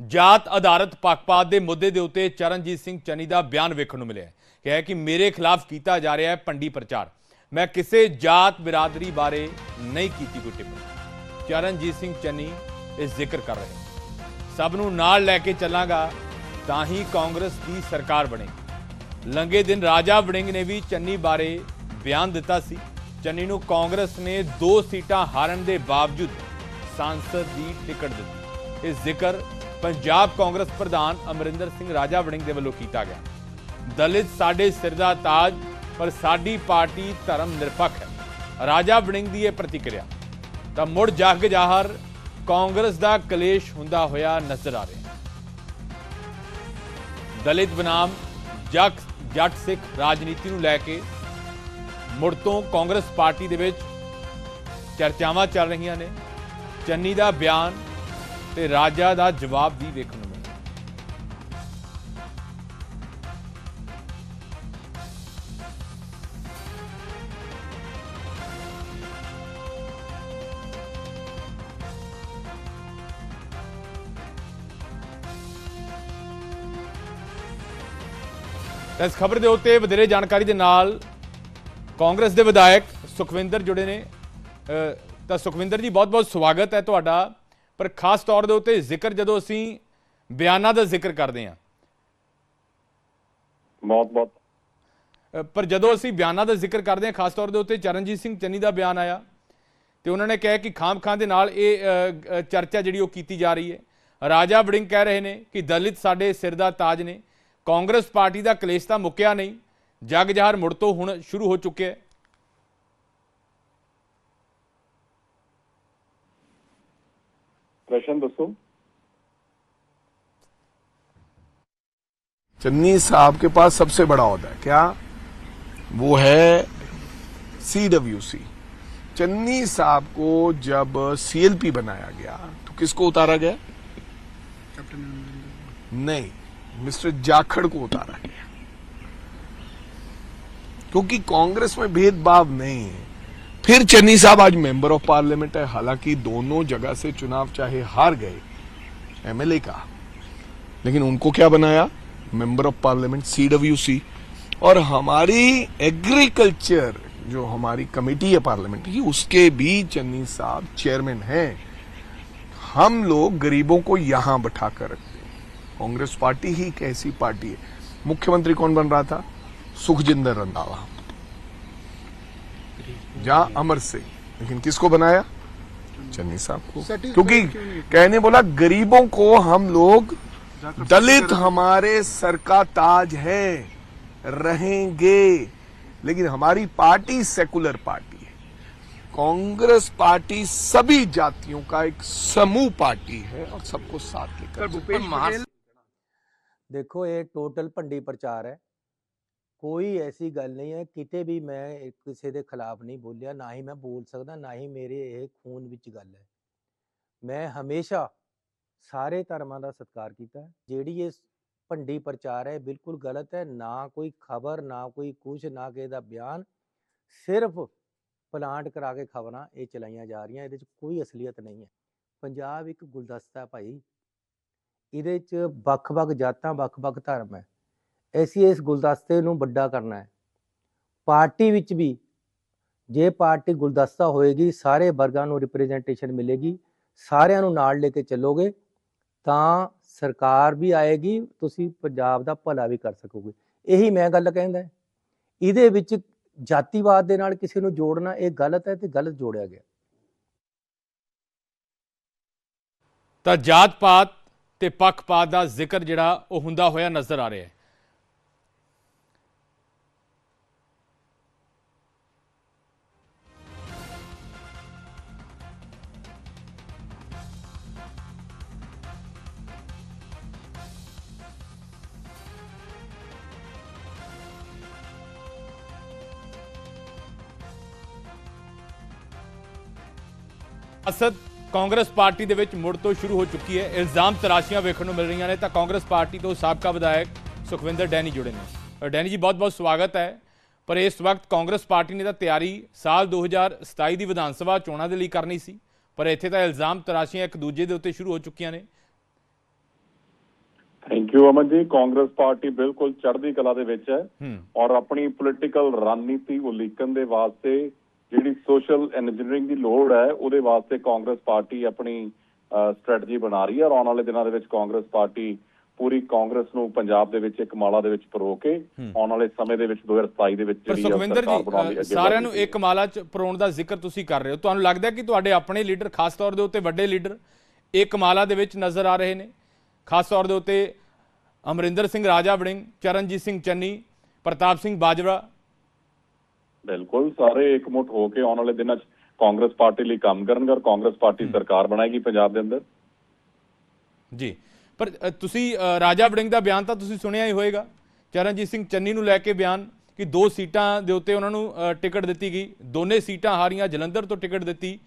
ਜਾਤ ਆਧਾਰਿਤ ਪੱਖਪਾਤ ਦੇ ਮੁੱਦੇ ਦੇ ਉੱਤੇ ਚਰਨਜੀਤ ਸਿੰਘ ਚੰਨੀ ਦਾ ਬਿਆਨ ਵੇਖਣ ਨੂੰ ਮਿਲਿਆ ਹੈ। ਕਿ ਕਿ ਮੇਰੇ ਖਿਲਾਫ ਕੀਤਾ ਜਾ ਰਿਹਾ ਹੈ ਪੰਡੀ ਪ੍ਰਚਾਰ। ਮੈਂ ਕਿਸੇ ਜਾਤ ਬਿਰਾਦਰੀ ਬਾਰੇ ਨਹੀਂ ਕੀਤੀ ਕੋਈ ਟਿੱਪਣੀ। ਚਰਨਜੀਤ ਸਿੰਘ ਚੰਨੀ ਇਹ ਜ਼ਿਕਰ ਕਰ ਰਹੇ ਸਭ ਨੂੰ ਨਾਲ ਲੈ ਕੇ ਚੱਲਾਂਗਾ, ਤਾਂ ਹੀ ਕਾਂਗਰਸ ਦੀ ਸਰਕਾਰ ਬਣੇਗੀ। ਲੰਗੇ ਦਿਨ ਰਾਜਾ ਵੜਿੰਗ ਨੇ ਵੀ ਚੰਨੀ ਬਾਰੇ ਬਿਆਨ ਦਿੱਤਾ ਸੀ। ਚੰਨੀ ਨੂੰ ਕਾਂਗਰਸ ਨੇ ਦੋ ਸੀਟਾਂ ਹਾਰਨ ਦੇ ਬਾਵਜੂਦ ਸੰਸਦ ਦੀ ਟਿਕਟ ਦਿੱਤੀ। ਇਹ ਜ਼ਿਕਰ ਪੰਜਾਬ ਕਾਂਗਰਸ ਪ੍ਰਧਾਨ ਅਮਰਿੰਦਰ ਸਿੰਘ ਰਾਜਾ ਵੜਿੰਗ ਦੇ ਵੱਲੋਂ ਕੀਤਾ ਗਿਆ। ਦਲਿਤ ਸਾਡੇ ਸਿਰ ਦਾ ਤਾਜ, ਪਰ ਸਾਡੀ ਪਾਰਟੀ ਧਰਮ ਨਿਰਪੱਖ ਹੈ। ਰਾਜਾ ਵੜਿੰਗ ਦੀ ਇਹ ਪ੍ਰਤੀਕਿਰਿਆ, ਤਾਂ ਮੁੜ ਜਗ ਜਾਹਰ ਕਾਂਗਰਸ ਦਾ ਕਲੇਸ਼ ਹੁੰਦਾ ਹੋਇਆ ਨਜ਼ਰ ਆ ਰਿਹਾ ਦਲਿਤ ਬਨਾਮ ਜੱਟ ਜੱਟ ਸਿੱਖ ਰਾਜਨੀਤੀ ਨੂੰ ਲੈ ਕੇ ਮੁੜ ਤੋਂ ਕਾਂਗਰਸ ਪਾਰਟੀ ਦੇ ਵਿੱਚ ਚਰਚਾਵਾਂ ਚੱਲ ਰਹੀਆਂ ਨੇ। ਚੰਨੀ ਦਾ ਬਿਆਨ ਤੇ ਰਾਜਾ ਦਾ ਜਵਾਬ ਵੀ ਵੇਖਣ ਨੂੰ ਮਿਲਿਆ। ਇਸ ਖਬਰ ਦੇ ਉੱਤੇ ਵਧੇਰੇ ਜਾਣਕਾਰੀ ਦੇ ਨਾਲ ਕਾਂਗਰਸ ਦੇ ਵਿਧਾਇਕ ਸੁਖਵਿੰਦਰ ਜੁੜੇ ਨੇ। ਤਾਂ ਸੁਖਵਿੰਦਰ ਜੀ, ਬਹੁਤ-ਬਹੁਤ ਸਵਾਗਤ ਹੈ ਤੁਹਾਡਾ। ਪਰ ਖਾਸ ਤੌਰ ਦੇ ਉੱਤੇ ਜ਼ਿਕਰ ਜਦੋਂ ਅਸੀਂ ਬਿਆਨਾਂ ਦਾ ਜ਼ਿਕਰ ਕਰਦੇ ਹਾਂ। ਬਹੁਤ ਬਹੁਤ। ਪਰ ਜਦੋਂ ਅਸੀਂ ਬਿਆਨਾਂ ਦਾ ਜ਼ਿਕਰ ਕਰਦੇ ਹਾਂ ਖਾਸ ਤੌਰ ਦੇ ਉੱਤੇ ਚਰਨਜੀਤ ਸਿੰਘ ਚੰਨੀ ਦਾ ਬਿਆਨ ਆਇਆ ਤੇ ਉਹਨਾਂ ਨੇ ਕਿਹਾ ਕਿ ਖਾਮ ਖਾਂ ਦੇ ਨਾਲ ਇਹ ਚਰਚਾ ਜਿਹੜੀ ਉਹ ਕੀਤੀ ਜਾ ਰਹੀ ਹੈ। ਰਾਜਾ ਵੜਿੰਗ ਕਹਿ ਰਹੇ ਨੇ ਕਿ ਦਲਿਤ ਸਾਡੇ ਸਿਰ ਦਾ ਤਾਜ ਨੇ ਕਾਂਗਰਸ ਪਾਰਟੀ ਦਾ ਕਲੇਸ਼ ਤਾਂ ਮੁੱਕਿਆ ਨਹੀਂ ਜਗ ਜਹਰ ਮੁੜ ਤੋਂ ਹੁਣ ਸ਼ੁਰੂ ਹੋ ਚੁੱਕਿਆ ਹੈ। प्रश्न दोस्तों? चन्नी साहब के पास सबसे बड़ा होता है, क्या? वो है सी डब्ल्यू सी चन्नी साहब को जब सीएलपी बनाया गया तो किसको उतारा गया? नहीं, मिस्टर जाखड़ को उतारा गया। क्योंकि कांग्रेस में भेदभाव नहीं है। फिर चन्नी साहब आज मेंबर ऑफ़ पार्लियामेंट है। हालाँकि दोनों जगह से चुनाव चाहे हार गए एमएलए का। लेकिन उनको क्या बनाया? मेंबर ऑफ़ पार्लियामेंट सीडब्ल्यूसी और हमारी एग्रीकल्चर जो हमारी कमेटी है पार्लियामेंट की, उसके भी चन्नी साहब चेयरमैन हैं। हम लोग गरीबों को यहाँ बैठा कर रखते हैं। कांग्रेस पार्टी ही एक ऐसी पार्टी है। मुख्यमंत्री कौन बन रहा था? सुखजिंदर रंधावा। या अमर सिंह लेकिन किसको बनाया? चन्नी साहब को। क्योंकि कहने बोला गरीबों को हम लोग दलित हमारे सर का ताज है रहेंगे। लेकिन हमारी पार्टी सेकुलर पार्टी है। कांग्रेस पार्टी सभी जातियों का एक समूह पार्टी है और सबको साथ लेकर देखो ये टोटल भंडी प्रचार है। ਕੋਈ ਐਸੀ ਗੱਲ ਨਹੀਂ ਹੈ ਕਿਤੇ ਵੀ ਮੈਂ ਕਿਸੇ ਦੇ ਖਿਲਾਫ ਨਹੀਂ ਬੋਲਿਆ ਨਾ ਹੀ ਮੈਂ ਬੋਲ ਸਕਦਾ ਨਾ ਹੀ ਮੇਰੇ ਇਹ ਖੂਨ ਵਿੱਚ ਗੱਲ ਹੈ ਮੈਂ ਹਮੇਸ਼ਾ ਸਾਰੇ ਧਰਮਾਂ ਦਾ ਸਤਿਕਾਰ ਕੀਤਾ ਜਿਹੜੀ ਇਹ ਭੰਡੀ ਪ੍ਰਚਾਰ ਹੈ ਬਿਲਕੁਲ ਗਲਤ ਹੈ ਨਾ ਕੋਈ ਖਬਰ ਨਾ ਕੋਈ ਕੁਛ ਨਾ ਕਿਸੇ ਦਾ ਬਿਆਨ ਸਿਰਫ ਪਲਾਂਟ ਕਰਾ ਕੇ ਖਬਰਾਂ ਇਹ ਚਲਾਈਆਂ ਜਾ ਰਹੀਆਂ ਇਹਦੇ 'ਚ ਕੋਈ ਅਸਲੀਅਤ ਨਹੀਂ ਹੈ ਪੰਜਾਬ ਇੱਕ ਗੁਲਦਸਤਾ ਹੈ ਭਾਈ ਇਹਦੇ 'ਚ ਵੱਖ-ਵੱਖ ਜਾਤਾਂ ਵੱਖ-ਵੱਖ ਧਰਮ ਹੈ ਅਸੀਂ ਇਸ ਗੁਲਦਸਤੇ ਨੂੰ ਵੱਡਾ ਕਰਨਾ ਹੈ। ਪਾਰਟੀ ਵਿੱਚ ਵੀ ਜੇ ਪਾਰਟੀ ਗੁਲਦਸਤਾ ਹੋਏਗੀ, ਸਾਰੇ ਵਰਗਾਂ ਨੂੰ ਰਿਪਰੈਜ਼ੈਂਟੇਸ਼ਨ ਮਿਲੇਗੀ, ਸਾਰਿਆਂ ਨੂੰ ਨਾਲ ਲੈ ਕੇ ਚੱਲੋਗੇ, ਤਾਂ ਸਰਕਾਰ ਵੀ ਆਏਗੀ, ਤੁਸੀਂ ਪੰਜਾਬ ਦਾ ਭਲਾ ਵੀ ਕਰ ਸਕੋਗੇ। ਇਹੀ ਮੈਂ ਗੱਲ ਕਹਿੰਦਾ ਇਹਦੇ ਵਿੱਚ ਜਾਤੀਵਾਦ ਦੇ ਨਾਲ ਕਿਸੇ ਨੂੰ ਜੋੜਨਾ, ਇਹ ਗਲਤ ਹੈ ਤੇ ਗਲਤ ਜੋੜਿਆ ਗਿਆ। ਤਾਂ ਜਾਤ ਪਾਤ ਤੇ ਪੱਖਪਾਤ ਦਾ ਜ਼ਿਕਰ ਜਿਹੜਾ ਉਹ ਹੁੰਦਾ ਹੋਇਆ ਨਜ਼ਰ ਆ ਰਿਹਾ ਹੈ। ਅਸਦ ਕਾਂਗਰਸ ਪਾਰਟੀ ਦੇ ਵਿੱਚ ਮੁੜ ਤੋਂ ਸ਼ੁਰੂ ਹੋ ਚੁੱਕੀ ਹੈ। ਇਲਜ਼ਾਮ ਤਰਾਸ਼ੀਆਂ ਵੇਖਣ ਨੂੰ ਮਿਲ ਰਹੀਆਂ ਨੇ ਤਾਂ ਕਾਂਗਰਸ ਪਾਰਟੀ ਤੋਂ ਸਾਬਕਾ ਵਿਧਾਇਕ ਸੁਖਵਿੰਦਰ ਡੈਨੀ ਜੁੜੇ ਨੇ। ਡੈਨੀ ਜੀ ਬਹੁਤ ਬਹੁਤ ਸਵਾਗਤ ਹੈ। ਪਰ ਇਸ ਵਕਤ ਕਾਂਗਰਸ ਪਾਰਟੀ ਨੇ ਤਾਂ ਤਿਆਰੀ ਸਾਲ 2027 ਦੀ ਵਿਧਾਨ ਸਭਾ ਚੋਣਾਂ ਦੇ ਲਈ ਕਰਨੀ ਸੀ ਪਰ ਇੱਥੇ ਤਾਂ ਇਲਜ਼ਾਮ ਤਰਾਸ਼ੀਆਂ ਇੱਕ ਦੂਜੇ ਦੇ ਉੱਤੇ ਸ਼ੁਰੂ ਹੋ ਚੁੱਕੀਆਂ ਨੇ। Thank you Aman ji. Congress party ਬਿਲਕੁਲ ਚੜ੍ਹਦੀ ਕਲਾ ਦੇ ਵਿੱਚ ਹੂੰ ਔਰ ਆਪਣੀ ਪੋਲੀਟੀਕਲ ਰਣਨੀਤੀ ਉਲੀਕਣ ਦੇ ਵਾਸਤੇ ਜਿਹੜੀ ਸੋਸ਼ਲ ਇੰਜੀਨੀਅਰਿੰਗ ਦੀ ਲੋੜ ਹੈ ਉਹਦੇ ਵਾਸਤੇ ਕਾਂਗਰਸ ਪਾਰਟੀ ਆਪਣੀ ਸਟ੍ਰੈਟਜੀ ਬਣਾ ਰਹੀ ਹੈ ਔਰ ਆਉਣ ਵਾਲੇ ਦਿਨਾਂ ਦੇ ਵਿੱਚ ਕਾਂਗਰਸ ਪਾਰਟੀ ਪੂਰੀ ਕਾਂਗਰਸ ਨੂੰ ਪੰਜਾਬ ਦੇ ਵਿੱਚ ਇੱਕ ਮਾਲਾ ਦੇ ਵਿੱਚ ਪਰੋ ਕੇ ਆਉਣ ਵਾਲੇ ਸਮੇਂ ਦੇ ਵਿੱਚ 2027 ਦੇ ਵਿੱਚ ਜਿਹੜੀ ਸੁਖਵਿੰਦਰ ਸਰਕਾਰ ਬਣਾਉਣ ਲਈ ਜੀ ਸਾਰਿਆਂ ਨੂੰ। ਇੱਕ ਮਾਲਾ ਚ ਪਰੋਣ ਦਾ ਜ਼ਿਕਰ ਤੁਸੀਂ ਕਰ ਰਹੇ ਹੋ। ਤੁਹਾਨੂੰ ਲੱਗਦਾ ਹੈ ਕਿ ਤੁਹਾਡੇ ਆਪਣੇ ਲੀਡਰ ਖਾਸ ਤੌਰ ਦੇ ਉੱਤੇ ਵੱਡੇ ਲੀਡਰ ਇੱਕ ਮਾਲਾ ਦੇ ਵਿੱਚ ਨਜ਼ਰ ਆ ਰਹੇ ਨੇ? ਖਾਸ ਤੌਰ ਦੇ ਉੱਤੇ ਅਮਰਿੰਦਰ ਸਿੰਘ ਰਾਜਾ ਵੜਿੰਗ ਚਰਨਜੀਤ ਸਿੰਘ ਚੰਨੀ ਪ੍ਰਤਾਪ ਸਿੰਘ ਬਾਜਵਾ ਬਿਲਕੁਲ ਸਾਰੇ ਇਕਮੁੱਠ ਹੋ ਕੇ ਆਉਣ ਵਾਲੇ ਦਿਨਾਂ 'ਚ ਕਾਂਗਰਸ ਪਾਰਟੀ ਲਈ ਕੰਮ ਕਰਨਗੇ ਔਰ ਕਾਂਗਰਸ ਪਾਰਟੀ ਸਰਕਾਰ ਬਣਾਏਗੀ ਪੰਜਾਬ ਦੇ ਅੰਦਰ। ਜੀ ਪਰ ਤੁਸੀਂ ਰਾਜਾ ਵੜਿੰਗ ਦਾ ਬਿਆਨ ਤਾਂ ਤੁਸੀਂ ਸੁਣਿਆ ਹੀ ਹੋਵੇਗਾ ਚਰਨਜੀਤ ਸਿੰਘ ਚੰਨੀ ਨੂੰ ਲੈ ਕੇ ਬਿਆਨ ਕਿ ਦੋ ਸੀਟਾਂ ਦੇ ਉੱਤੇ ਉਹਨਾਂ ਨੂੰ ਟਿਕਟ ਦਿੱਤੀ ਗਈ। ਦੋਨੇ ਸੀਟਾਂ ਹਾਰੀਆਂ ਜਲੰਧਰ ਤੋਂ ਟਿਕਟ ਦਿੱਤੀ।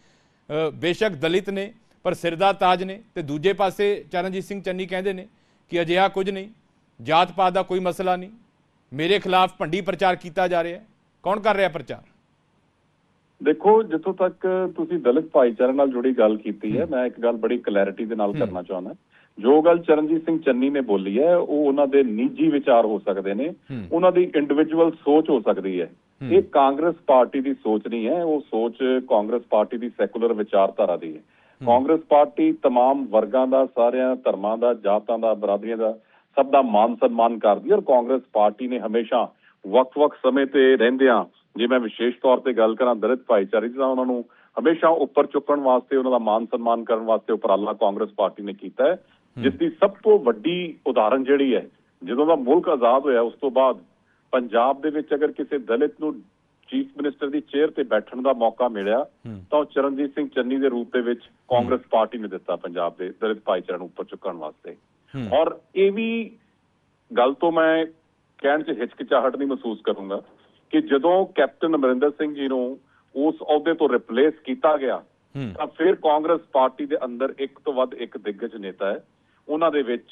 ਬੇਸ਼ੱਕ ਦਲਿਤ ਨੇ ਪਰ ਸਿਰ ਦਾ ਤਾਜ ਨੇ। ਤੇ ਦੂਜੇ ਪਾਸੇ ਚਰਨਜੀਤ ਸਿੰਘ ਚੰਨੀ ਕਹਿੰਦੇ ਨੇ ਕਿ ਅਜਿਹਾ ਕੁਝ ਨਹੀਂ। ਜਾਤ ਪਾਤ ਦਾ ਕੋਈ ਮਸਲਾ ਨਹੀਂ। ਮੇਰੇ ਖਿਲਾਫ ਭੰਡੀ ਪ੍ਰਚਾਰ ਕੀਤਾ ਜਾ ਰਿਹਾ ਹੈ। ਕੌਣ ਕਰ ਰਿਹਾ ਪ੍ਰਚਾਰ ਦੇਖੋ ਜਿੱਥੋਂ ਤੱਕ ਤੁਸੀਂ ਦਲਿਤ ਭਾਈਚਾਰੇ ਨਾਲ ਜੁੜੀ ਗੱਲ ਕੀਤੀ ਹੈ ਮੈਂ ਇੱਕ ਗੱਲ ਬੜੀ ਕਲੈਰਿਟੀ ਦੇ ਨਾਲ ਕਰਨਾ ਚਾਹੁੰਦਾ ਜੋ ਗੱਲ ਚਰਨਜੀਤ ਸਿੰਘ ਚੰਨੀ ਨੇ ਬੋਲੀ ਹੈ ਉਹ ਉਹਨਾਂ ਦੇ ਨਿੱਜੀ ਵਿਚਾਰ ਹੋ ਸਕਦੇ ਨੇ ਹੂੰ। ਉਹਨਾਂ ਦੀ ਇੰਡੀਵਿਜੂਅਲ ਸੋਚ ਹੋ ਸਕਦੀ ਹੈ ਇਹ ਕਾਂਗਰਸ ਪਾਰਟੀ ਦੀ ਸੋਚ ਨਹੀਂ ਹੈ ਉਹ ਸੋਚ ਕਾਂਗਰਸ ਪਾਰਟੀ ਦੀ ਸੈਕੂਲਰ ਵਿਚਾਰਧਾਰਾ ਦੀ ਹੈ ਕਾਂਗਰਸ ਪਾਰਟੀ तमाम ਵਰਗਾਂ ਦਾ ਸਾਰਿਆਂ ਧਰਮਾਂ ਦਾ ਜਾਤਾਂ ਦਾ ਬਰਾਦਰੀਆਂ ਦਾ ਸਭ ਦਾ ਮਾਨ ਸਨਮਾਨ ਕਰਦੀ ਹੈ ਔਰ ਕਾਂਗਰਸ ਪਾਰਟੀ ਨੇ ਹਮੇਸ਼ਾ ਵੱਖ-ਵੱਖ ਸਮੇਂ ਤੇ ਰਹਿੰਦਿਆਂ ਜੇ ਮੈਂ ਵਿਸ਼ੇਸ਼ ਤੌਰ ਤੇ ਗੱਲ ਕਰਾਂ ਦਲਿਤ ਭਾਈਚਾਰੇ ਦੀ ਤਾਂ ਉਹਨਾਂ ਨੂੰ ਹਮੇਸ਼ਾ ਉੱਪਰ ਚੁੱਕਣ ਵਾਸਤੇ ਉਹਨਾਂ ਦਾ ਮਾਨ ਸਨਮਾਨ ਕਰਨ ਵਾਸਤੇ ਉਪਰਾਲਾ ਕਾਂਗਰਸ ਪਾਰਟੀ ਨੇ ਕੀਤਾ ਹੈ ਜਿਸ ਦੀ ਸਭ ਤੋਂ ਵੱਡੀ ਉਦਾਹਰਣ ਜਿਹੜੀ ਹੈ ਜਦੋਂ ਦਾ ਮੁਲਕ ਆਜ਼ਾਦ ਹੋਇਆ ਉਸ ਤੋਂ ਬਾਅਦ ਪੰਜਾਬ ਦੇ ਵਿੱਚ ਅਗਰ ਕਿਸੇ ਦਲਿਤ ਨੂੰ ਚੀਫ ਮਿਨਿਸਟਰ ਦੀ ਚੇਅਰ ਤੇ ਬੈਠਣ ਦਾ ਮੌਕਾ ਮਿਲਿਆ ਤਾਂ ਉਹ ਚਰਨਜੀਤ ਸਿੰਘ ਚੰਨੀ ਦੇ ਰੂਪ ਦੇ ਵਿੱਚ ਕਾਂਗਰਸ ਪਾਰਟੀ ਨੇ ਦਿੱਤਾ ਪੰਜਾਬ ਦੇ ਦਲਿਤ ਭਾਈਚਾਰੇ ਨੂੰ ਉੱਪਰ ਚੁੱਕਣ ਵਾਸਤੇ। ਔਰ ਇਹ ਵੀ ਗੱਲ ਤੋਂ ਮੈਂ ਕਹਿਣ 'ਚ ਹਿਚਕਿਚਾਹਟ ਨਹੀਂ ਮਹਿਸੂਸ ਕਰੂੰਗਾ ਕਿ ਜਦੋਂ ਕੈਪਟਨ ਅਮਰਿੰਦਰ ਸਿੰਘ ਜੀ ਨੂੰ ਉਸ ਅਹੁਦੇ ਤੋਂ ਰਿਪਲੇਸ ਕੀਤਾ ਗਿਆ ਹੂੰ ਤਾਂ ਫਿਰ ਕਾਂਗਰਸ ਪਾਰਟੀ ਦੇ ਅੰਦਰ ਇੱਕ ਤੋਂ ਵੱਧ ਇੱਕ ਦਿੱਗਜ ਨੇਤਾ ਹੈ ਉਹਨਾਂ ਦੇ ਵਿੱਚ